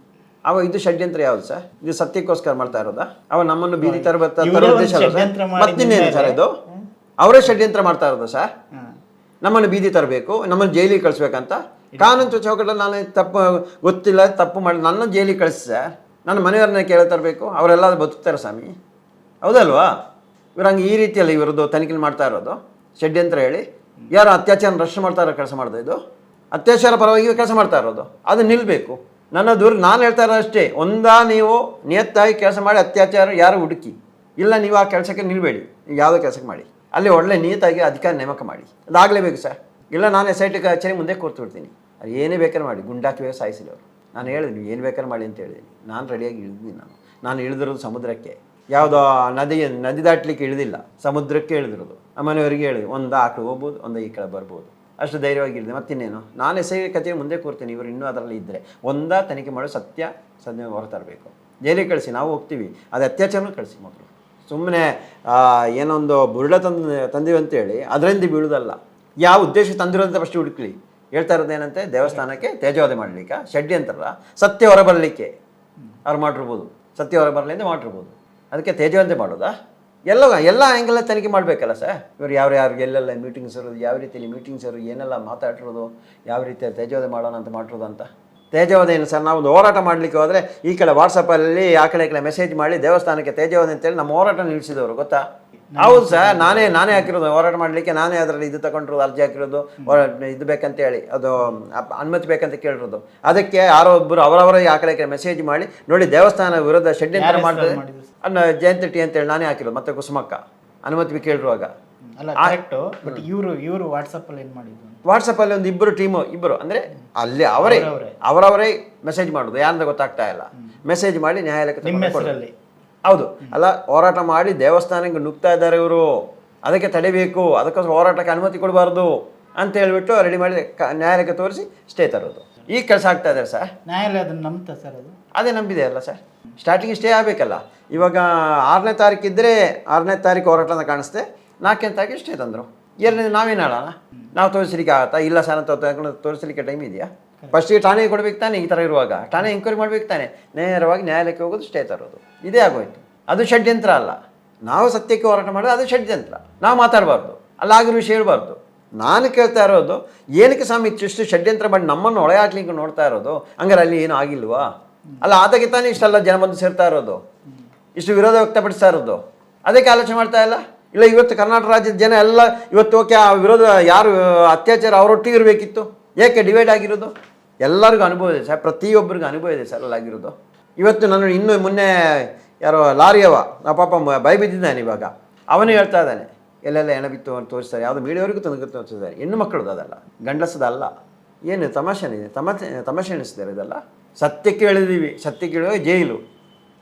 ಅವ ಇದು ಷಡ್ಯಂತ್ರ ಯಾವ್ದು ಸರ್? ಇದು ಸತ್ಯಕ್ಕೋಸ್ಕರ ಮಾಡ್ತಾ ಇರೋದಾ? ಅವ ನಮ್ಮನ್ನು ಬೀದಿ? ಮತ್ತಿನ್ನೇನು ಸರ್? ಇದು? ಅವರೇ ಷಡ್ಯಂತ್ರ ಮಾಡ್ತಾ ಇರೋದು ಸರ್. ನಮ್ಮನ್ನು ಬೀದಿ ತರಬೇಕು ನಮ್ಮನ್ನು ಜೈಲಿಗೆ ಕಳಿಸ್ಬೇಕಂತ? ಕಾನೂನು ಚೌಕಟ್ಟಲ್ಲಿ ನಾನು ತಪ್ಪು, ಗೊತ್ತಿಲ್ಲ, ತಪ್ಪು ಮಾಡಿ ನನ್ನ ಜೈಲಿಗೆ ಕಳಿಸಿ ಸರ್ ನನ್ನ ಮನೆಯವ್ರನ್ನ ಕೇಳ ತರಬೇಕು. ಅವರೆಲ್ಲ ಬದುಕ್ತಾರೆ ಸ್ವಾಮಿ. ಹೌದಲ್ವಾ? ಇವ್ರು ಹಂಗೆ ಈ ರೀತಿಯಲ್ಲಿ ಇವ್ರದ್ದು ತನಿಖೆ ಮಾಡ್ತಾ ಇರೋದು. ಷಡ್ಯಂತ್ರ ಹೇಳಿ. ಯಾರು ಅತ್ಯಾಚಾರ ರಶ್ ಮಾಡ್ತಾ ಇರೋ ಕೆಲಸ ಮಾಡ್ತಾ ಇದು ಅತ್ಯಾಚಾರ ಪರವಾಗಿ ಕೆಲಸ ಮಾಡ್ತಾ ಇರೋದು. ಅದು ನಿಲ್ಲಬೇಕು ನನ್ನ ದೂರ ನಾನು ಹೇಳ್ತಾ ಇರೋದು ಅಷ್ಟೇ. ಒಂದಾ ನೀವು ನಿಯತ್ತಾಗಿ ಕೆಲಸ ಮಾಡಿ ಅತ್ಯಾಚಾರ, ಯಾರು ಹುಡುಕಿ. ಇಲ್ಲ ನೀವು ಆ ಕೆಲಸಕ್ಕೆ ನಿಲ್ಬೇಡಿ. ನೀವು ಯಾವುದೋ ಕೆಲಸಕ್ಕೆ ಮಾಡಿ. ಅಲ್ಲಿ ಒಳ್ಳೆ ನೀತಾಗಿ ಅಧಿಕಾರ ನೇಮಕ ಮಾಡಿ. ಅದಾಗಲೇಬೇಕು ಸರ್. ಇಲ್ಲ ನಾನು ಎಸ್ ಐ ಟಿ ಕಚೇರಿ ಮುಂದೆ ಕೂರ್ತು ಬಿಡ್ತೀನಿ ಅದು ಏನೇ ಬೇಕಾದ್ರೆ ಮಾಡಿ, ಗುಂಡಾಕಿ ಸಾಯಿಸಿಲ್ಲ ನಾನು ಹೇಳಿದೆ, ನೀವು ಏನು ಬೇಕಾದ್ರೆ ಮಾಡಿ ಅಂತ ಹೇಳಿದ್ದೀನಿ ನಾನು ರೆಡಿಯಾಗಿ ಇಳಿದಿದ್ದೀನಿ ನಾನು. ನಾನು ಇಳಿದಿರೋದು ಸಮುದ್ರಕ್ಕೆ. ಯಾವುದೋ ನದಿ ನದಿ ದಾಟ್ಲಿಕ್ಕೆ ಇಳಿದಿಲ್ಲ. ಸಮುದ್ರಕ್ಕೆ ಇಳಿದಿರೋದು. ಮನೆಯವರಿಗೆ ಹೇಳಿದೆ, ಒಂದು ಆ ಕಡೆ ಹೋಗ್ಬೋದು, ಒಂದು ಈ ಕಡೆ ಬರ್ಬೋದು. ಅಷ್ಟು ಧೈರ್ಯವಾಗಿ ಇಳಿದೆ. ಮತ್ತಿನ್ನೇನು? ನಾನು ಎಸ್ ಐ ಕಚೇರಿ ಮುಂದೆ ಕೂರ್ತೀನಿ. ಇವರು ಇನ್ನೂ ಅದರಲ್ಲಿ ಇದ್ದರೆ ಒಂದಾ ತನಿಖೆ ಮಾಡೋ ಸತ್ಯ ಸದ್ಯ ಹೊರತರಬೇಕು. ಜೈಲಿಗೆ ಕಳಿಸಿ, ನಾವು ಹೋಗ್ತೀವಿ. ಅದು ಅತ್ಯಾಚಾರನೂ ಕಳಿಸಿ ಮಕ್ಕಳು ಸುಮ್ಮನೆ ಏನೊಂದು ಬುರುಡ ತಂದು, ತಂದೀವಿ ಅಂತೇಳಿ. ಅದರಿಂದ ಬೀಳೋದಲ್ಲ. ಯಾವ ಉದ್ದೇಶ ತಂದಿರೋದಂತ ಫಸ್ಟ್ ಹುಡುಕ್ಲಿ. ಹೇಳ್ತಾ ಇರೋದೇನಂತೆ ದೇವಸ್ಥಾನಕ್ಕೆ ತೇಜೋವಧೆ ಮಾಡಲಿಕ್ಕೆ? ಷಡ್ಯಂತ್ರಲ್ಲ ಸತ್ಯ ಹೊರಬರಲಿಕ್ಕೆ. ಅವ್ರು ಮಾಡಿರ್ಬೋದು. ಸತ್ಯ ಹೊರಬರಲಿ ಅಂತ ಮಾಡಿರ್ಬೋದು. ಅದಕ್ಕೆ ತೇಜವಂತೆ ಮಾಡೋದಾ? ಎಲ್ಲ ಎಲ್ಲ ಆ್ಯಂಗಲ್ ತನಿಖೆ ಮಾಡಬೇಕಲ್ಲ ಸರ್? ಇವರು ಯಾರು ಯಾರಿಗೆ ಎಲ್ಲೆಲ್ಲ ಮೀಟಿಂಗ್ಸ್ ಇರೋದು, ಯಾವ ರೀತಿಯಲ್ಲಿ ಮೀಟಿಂಗ್ಸ್ ಇರೋದು, ಏನೆಲ್ಲ ಮಾತಾಡಿರೋದು, ಯಾವ ರೀತಿ ತೇಜೋವಧೆ ಮಾಡೋಣ ಅಂತ ಮಾಡಿರೋದು ಅಂತ? ತೇಜೋವಧೆ ಏನು ಸರ್ ನಾವು ಒಂದು ಹೋರಾಟ ಮಾಡಲಿಕ್ಕೆ ಹೋದರೆ ಈ ಕಡೆ ವಾಟ್ಸಪ್ಪಲ್ಲಿ ಆ ಕಡೆ ಈ ಕಡೆ ಮೆಸೇಜ್ ಮಾಡಿ ದೇವಸ್ಥಾನಕ್ಕೆ ತೇಜೋವಧೆ ಅಂತೇಳಿ ನಮ್ಮ ಹೋರಾಟ ನಿಲ್ಲಿಸಿದವರು, ಗೊತ್ತಾ? ಹೌದು? ಸರ್ ನಾನೇ ನಾನೇ ಹಾಕಿರೋದು ಹೋರಾಟ ಮಾಡಲಿಕ್ಕೆ ನಾನೇ ಅದರಲ್ಲಿ ಇದು ತಗೊಂಡಿರೋದು ಅರ್ಜಿ ಹಾಕಿರೋದು ಇದು ಬೇಕಂತ ಹೇಳಿ. ಅದು ಅನುಮತಿ ಬೇಕಂತ ಕೇಳಿರೋದು. ಅದಕ್ಕೆ ಯಾರೋ ಒಬ್ಬರು ಅವರವರ ಆ ಕಡೆ ಈ ಕಡೆ ಮೆಸೇಜ್ ಮಾಡಿ ನೋಡಿ ದೇವಸ್ಥಾನ ವಿರುದ್ಧ ಷಡ್ಯಂತ್ರ ಮಾಡಿದ್ರೆ? ಅನ್ನ ಜಯಂತಿ ಟಿ ಅಂತೇಳಿ ನಾನೇ ಹಾಕಿರೋದು ಮತ್ತೆ ಕುಸುಮಕ್ಕ. ಅನುಮತಿ ಕೇಳಿರುವಾಗ ಬಟ್ ಇವರು ಇವರು ಏನ್ ಮಾಡಿದ್ರು? ವಾಟ್ಸಪ್ಪಲ್ಲಿ ಒಂದು ಇಬ್ಬರು ಟೀಮು ಇಬ್ಬರು ಅಂದರೆ ಅಲ್ಲಿ ಅವರೇ ಅವರವರೇ. ಅವರವರೇ ಮೆಸೇಜ್ ಮಾಡೋದು ಯಾರಂತ ಗೊತ್ತಾಗ್ತಾ ಇಲ್ಲ. ಮೆಸೇಜ್ ಮಾಡಿ ನ್ಯಾಯಾಲಯಕ್ಕೆ ಹೌದು. ಅಲ್ಲ ಹೋರಾಟ ಮಾಡಿ ದೇವಸ್ಥಾನಕ್ಕೆ ನುಗ್ತಾ ಇದ್ದಾರೆ ಇವರು. ಅದಕ್ಕೆ ತಡಿಬೇಕು ಅದಕ್ಕೋಸ್ಕರ ಹೋರಾಟಕ್ಕೆ ಅನುಮತಿ ಕೊಡಬಾರ್ದು ಅಂತ ಹೇಳ್ಬಿಟ್ಟು ರೆಡಿ ಮಾಡಿ ನ್ಯಾಯಾಲಯಕ್ಕೆ ತೋರಿಸಿ ಸ್ಟೇ ತರೋದು. ಈಗ ಕೆಲಸ ಆಗ್ತಾ ಇದ್ದಾರೆ ಸರ್. ನ್ಯಾಯಾಲಯ ಅದನ್ನ ನಂಬ್ತಾ ಸರ್ ಅದು? ಅದೇ ನಂಬಿದೆ ಅಲ್ಲ ಸರ್. Starting stay ಆಗಬೇಕಲ್ಲ. ಇವಾಗ ಆರನೇ ತಾರೀಕು ಇದ್ದರೆ ಆರನೇ ತಾರೀಕು ಹೋರಾಟ ಅಂತ ಕಾಣಿಸ್ತೆ. ನಾಲ್ಕನೇ ತಾರೀಕು ಸ್ಟೇ ತಂದರು. ಎರಡನೇ ನಾವೇನು ಹೇಳೋಣ? ನಾವು ತೋರಿಸ್ಲಿಕ್ಕೆ ಆಗುತ್ತಾ? ಇಲ್ಲ ಸರ್ ಅಂತ ತಗೊಂಡು ತೋರಿಸ್ಲಿಕ್ಕೆ ಟೈಮ್ ಇದೆಯಾ? ಫಸ್ಟಿಗೆ ಠಾಣೆಗೆ ಕೊಡ್ಬೇಕು ತಾನೆ ಈ ಥರ ಇರುವಾಗ. ಠಾಣೆ ಎಂಕ್ವೈರಿ ಮಾಡ್ಬೇಕು ತಾನೆ. ನೇರವಾಗಿ ನ್ಯಾಯಾಲಯಕ್ಕೆ ಹೋಗೋದು ಸ್ಟೇ ತರೋದು. ಇದೇ ಆಗೋಯ್ತು. ಅದು ಷಡ್ಯಂತ್ರ ಅಲ್ಲ. ನಾವು ಸತ್ಯಕ್ಕೆ ಹೋರಾಟ ಮಾಡಿದ್ರೆ ಅದು ಷಡ್ಯಂತ್ರ. ನಾವು ಮಾತಾಡಬಾರ್ದು. ಅಲ್ಲಾಗಿರೋ ವಿಷಯ ಇರಬಾರ್ದು ನಾನು ಕೇಳ್ತಾ ಇರೋದು, ಏನಕ್ಕೆ ಸ್ವಾಮಿ ಇಷ್ಟು ಷಡ್ಯಂತ್ರ ಮಾಡಿ ನಮ್ಮನ್ನು ಒಳೆ ಹಾಕ್ಲಿಕ್ಕೆ ನೋಡ್ತಾ ಇರೋದು? ಹಂಗಾರೆ ಅಲ್ಲಿ ಏನೂ ಆಗಿಲ್ವಾ? ಅಲ್ಲ, ಆದಾಗೆ ತಾನೇ ಇಷ್ಟೆಲ್ಲ ಜನ ಬಂದು ಸೇರ್ತಾ ಇರೋದು. ಇಷ್ಟು ವಿರೋಧ ವ್ಯಕ್ತಪಡಿಸ್ತಾ ಇರೋದು. ಅದಕ್ಕೆ ಆಲೋಚನೆ ಮಾಡ್ತಾ ಇಲ್ಲ? ಇಲ್ಲ, ಇವತ್ತು ಕರ್ನಾಟಕ ರಾಜ್ಯದ ಜನ ಎಲ್ಲ ಇವತ್ತು ಓಕೆ, ಆ ವಿರೋಧ ಯಾರು, ಅತ್ಯಾಚಾರ ಅವರೊಟ್ಟಿಗೆ ಇರಬೇಕಿತ್ತು? ಏಕೆ ಡಿವೈಡ್ ಆಗಿರೋದು? ಎಲ್ಲರಿಗೂ ಅನುಭವ ಇದೆ ಸರ್. ಪ್ರತಿಯೊಬ್ಬರಿಗೂ ಅನುಭವ ಇದೆ ಸರ್, ಅಲ್ಲಾಗಿರೋದು. ಇವತ್ತು ನಾನು ಇನ್ನು ಮೊನ್ನೆ ಯಾರೋ ಲಾರಿಯವ ನಾ ಪಾಪ ಭಯ ಬಿದ್ದಿದ್ದಾನೆ ಇವಾಗ. ಅವನು ಹೇಳ್ತಾ ಇದ್ದಾನೆ, ಎಲ್ಲೆಲ್ಲ ಎಣ ಬಿತ್ತು ಅಂತ ತೋರಿಸ್ತಾರೆ, ಯಾವುದೋ ಮೀಡಿಯವರೆಗೂ ತಂದು ತೋರಿಸಿದ್ದಾರೆ ಹೆಣ್ಣು ಮಕ್ಕಳದು ಅದಲ್ಲ ಗಂಡಸದಲ್ಲ ಏನು ತಮಾಷೆನಿದೆ ತಮಾಷೆ ತಮಾಷೆ ಎಣಿಸ್ತಾರೆ ಇದೆಲ್ಲ? ಸತ್ಯಕ್ಕೆ ಹೇಳಿದೀವಿ, ಸತ್ಯಕ್ಕೆ ಹೇಳುವ ಜೈಲು.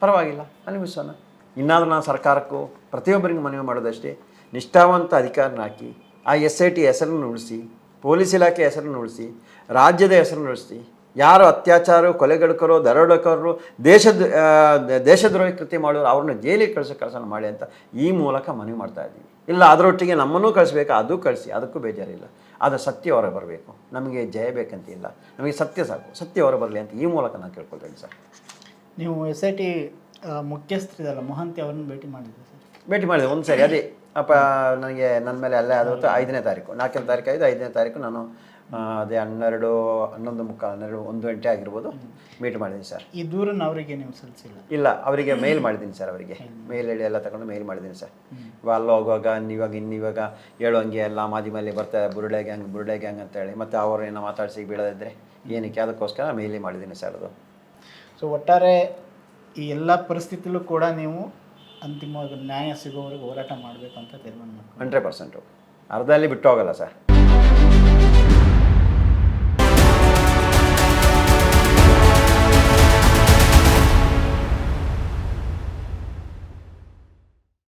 ಪರವಾಗಿಲ್ಲ ಅನುಭವಿಸೋಣ ಇನ್ನಾದರೂ ನಾನು ಸರ್ಕಾರಕ್ಕೂ, ಪ್ರತಿಯೊಬ್ಬರಿಗೂ ಮನವಿ ಮಾಡೋದಷ್ಟೇ, ನಿಷ್ಠಾವಂತ ಅಧಿಕಾರನ ಹಾಕಿ, ಆ ಎಸ್ ಐ ಟಿ ಹೆಸರನ್ನು ಉಳಿಸಿ, ಪೊಲೀಸ್ ಇಲಾಖೆ ಹೆಸರನ್ನು ಉಳಿಸಿ, ರಾಜ್ಯದ ಹೆಸರನ್ನು ಉಳಿಸಿ ಯಾರು ಅತ್ಯಾಚಾರ ಕೊಲೆಗಡಕರು ದರೋಡಕರು ದೇಶದ ದೇಶದ್ರೋಹಿ ಕೃತ್ಯ ಮಾಡೋರು ಅವ್ರನ್ನ ಜೈಲಿಗೆ ಕಳಿಸೋ ಕೆಲಸ ಮಾಡಿ ಅಂತ ಈ ಮೂಲಕ ಮನವಿ ಮಾಡ್ತಾ ಇದ್ದೀವಿ. ಇಲ್ಲ ಅದರೊಟ್ಟಿಗೆ ನಮ್ಮನ್ನೂ ಕಳಿಸ್ಬೇಕು ಅದು ಕಳಿಸಿ ಅದಕ್ಕೂ ಬೇಜಾರಿಲ್ಲ. ಆದರೆ ಸತ್ಯ ಹೊರ ಬರಬೇಕು. ನಮಗೆ ಜಯ ಬೇಕಂತಿಲ್ಲ. ನಮಗೆ ಸತ್ಯ ಸಾಕು. ಸತ್ಯ ಹೊರ ಬರಲಿ ಅಂತ ಈ ಮೂಲಕ ನಾನು ಕೇಳ್ಕೊಳ್ತೇನೆ ಸರ್. ನೀವು ಎಸ್ ಐ ಟಿ ಮುಖ್ಯಸ್ಥರಿದಲ್ಲ ಮೊಹಂತಿ ಅವ್ರನ್ನ ಭೇಟಿ ಮಾಡಿದ್ರಿ ಸರ್? ಭೇಟಿ ಮಾಡಿದೆ ಒಂದು ಸರಿ ಅದೇ. ಅಪ್ಪ ನನಗೆ ನನ್ನ ಮೇಲೆ ಅಲ್ಲೇ ಆದ ಹೊತ್ತು ಐದನೇ ತಾರೀಕು ನಾಲ್ಕನೇ ತಾರೀಕು ಐದು ಐದನೇ ತಾರೀಕು ನಾನು ಅದೇ ಹನ್ನೆರಡು ಹನ್ನೊಂದು ಮುಕ್ಕಾಲು ಹನ್ನೆರಡು ಒಂದು ಗಂಟೆ ಆಗಿರ್ಬೋದು ಮೀಟ್ ಮಾಡಿದ್ದೀನಿ ಸರ್ ಈ ದೂರನ್ನು ಅವರಿಗೆ ನೀವು ಸಲ್ಲಿಸಿಲ್ಲ? ಇಲ್ಲ ಅವರಿಗೆ ಮೇಲ್ ಮಾಡಿದ್ದೀನಿ ಸರ್ ಅವರಿಗೆ. ಮೇಲ್ ಹೇಳಿ ಎಲ್ಲ ತಗೊಂಡು ಮೇಲ್ ಮಾಡಿದ್ದೀನಿ ಸರ್ ಇವಾಗ ಅಲ್ಲಿ ಹೋಗುವಾಗ ಇವಾಗ ಇನ್ನಿವಾಗ ಇವಾಗ ಹೇಳುವಂಗೆ ಎಲ್ಲ ಮಾಧ್ಯಮದಲ್ಲಿ ಬರ್ತಾ ಬುರುಡೆ ಗ್ಯಾಂಗ್ ಬುರುಡೆ ಗ್ಯಾಂಗ್ ಅಂತ ಹೇಳಿ. ಮತ್ತು ಅವರು ಏನೋ ಮಾತಾಡಿಸಿ ಬೀಳದಿದ್ದರೆ ಏನಕ್ಕೆ? ಅದಕ್ಕೋಸ್ಕರ ಮೇಲೇ ಮಾಡಿದ್ದೀನಿ ಸರ್ ಅದು. ಸೊ ಒಟ್ಟಾರೆ ಈ ಎಲ್ಲ ಪರಿಸ್ಥಿತಿಲೂ ಕೂಡ ನೀವು ಅಂತಿಮವಾಗಿ ನ್ಯಾಯ ಸಿಗೋವರೆಗೆ ಹೋರಾಟ ಮಾಡಬೇಕು ಅಂತ ತೀರ್ಮಾನ ಮಾಡ್ಕೊಂಡು ಹಂಡ್ರೆಡ್ ಪರ್ಸೆಂಟು. ಅರ್ಧದಲ್ಲಿ ಬಿಟ್ಟು ಹೋಗಲ್ಲ ಸರ್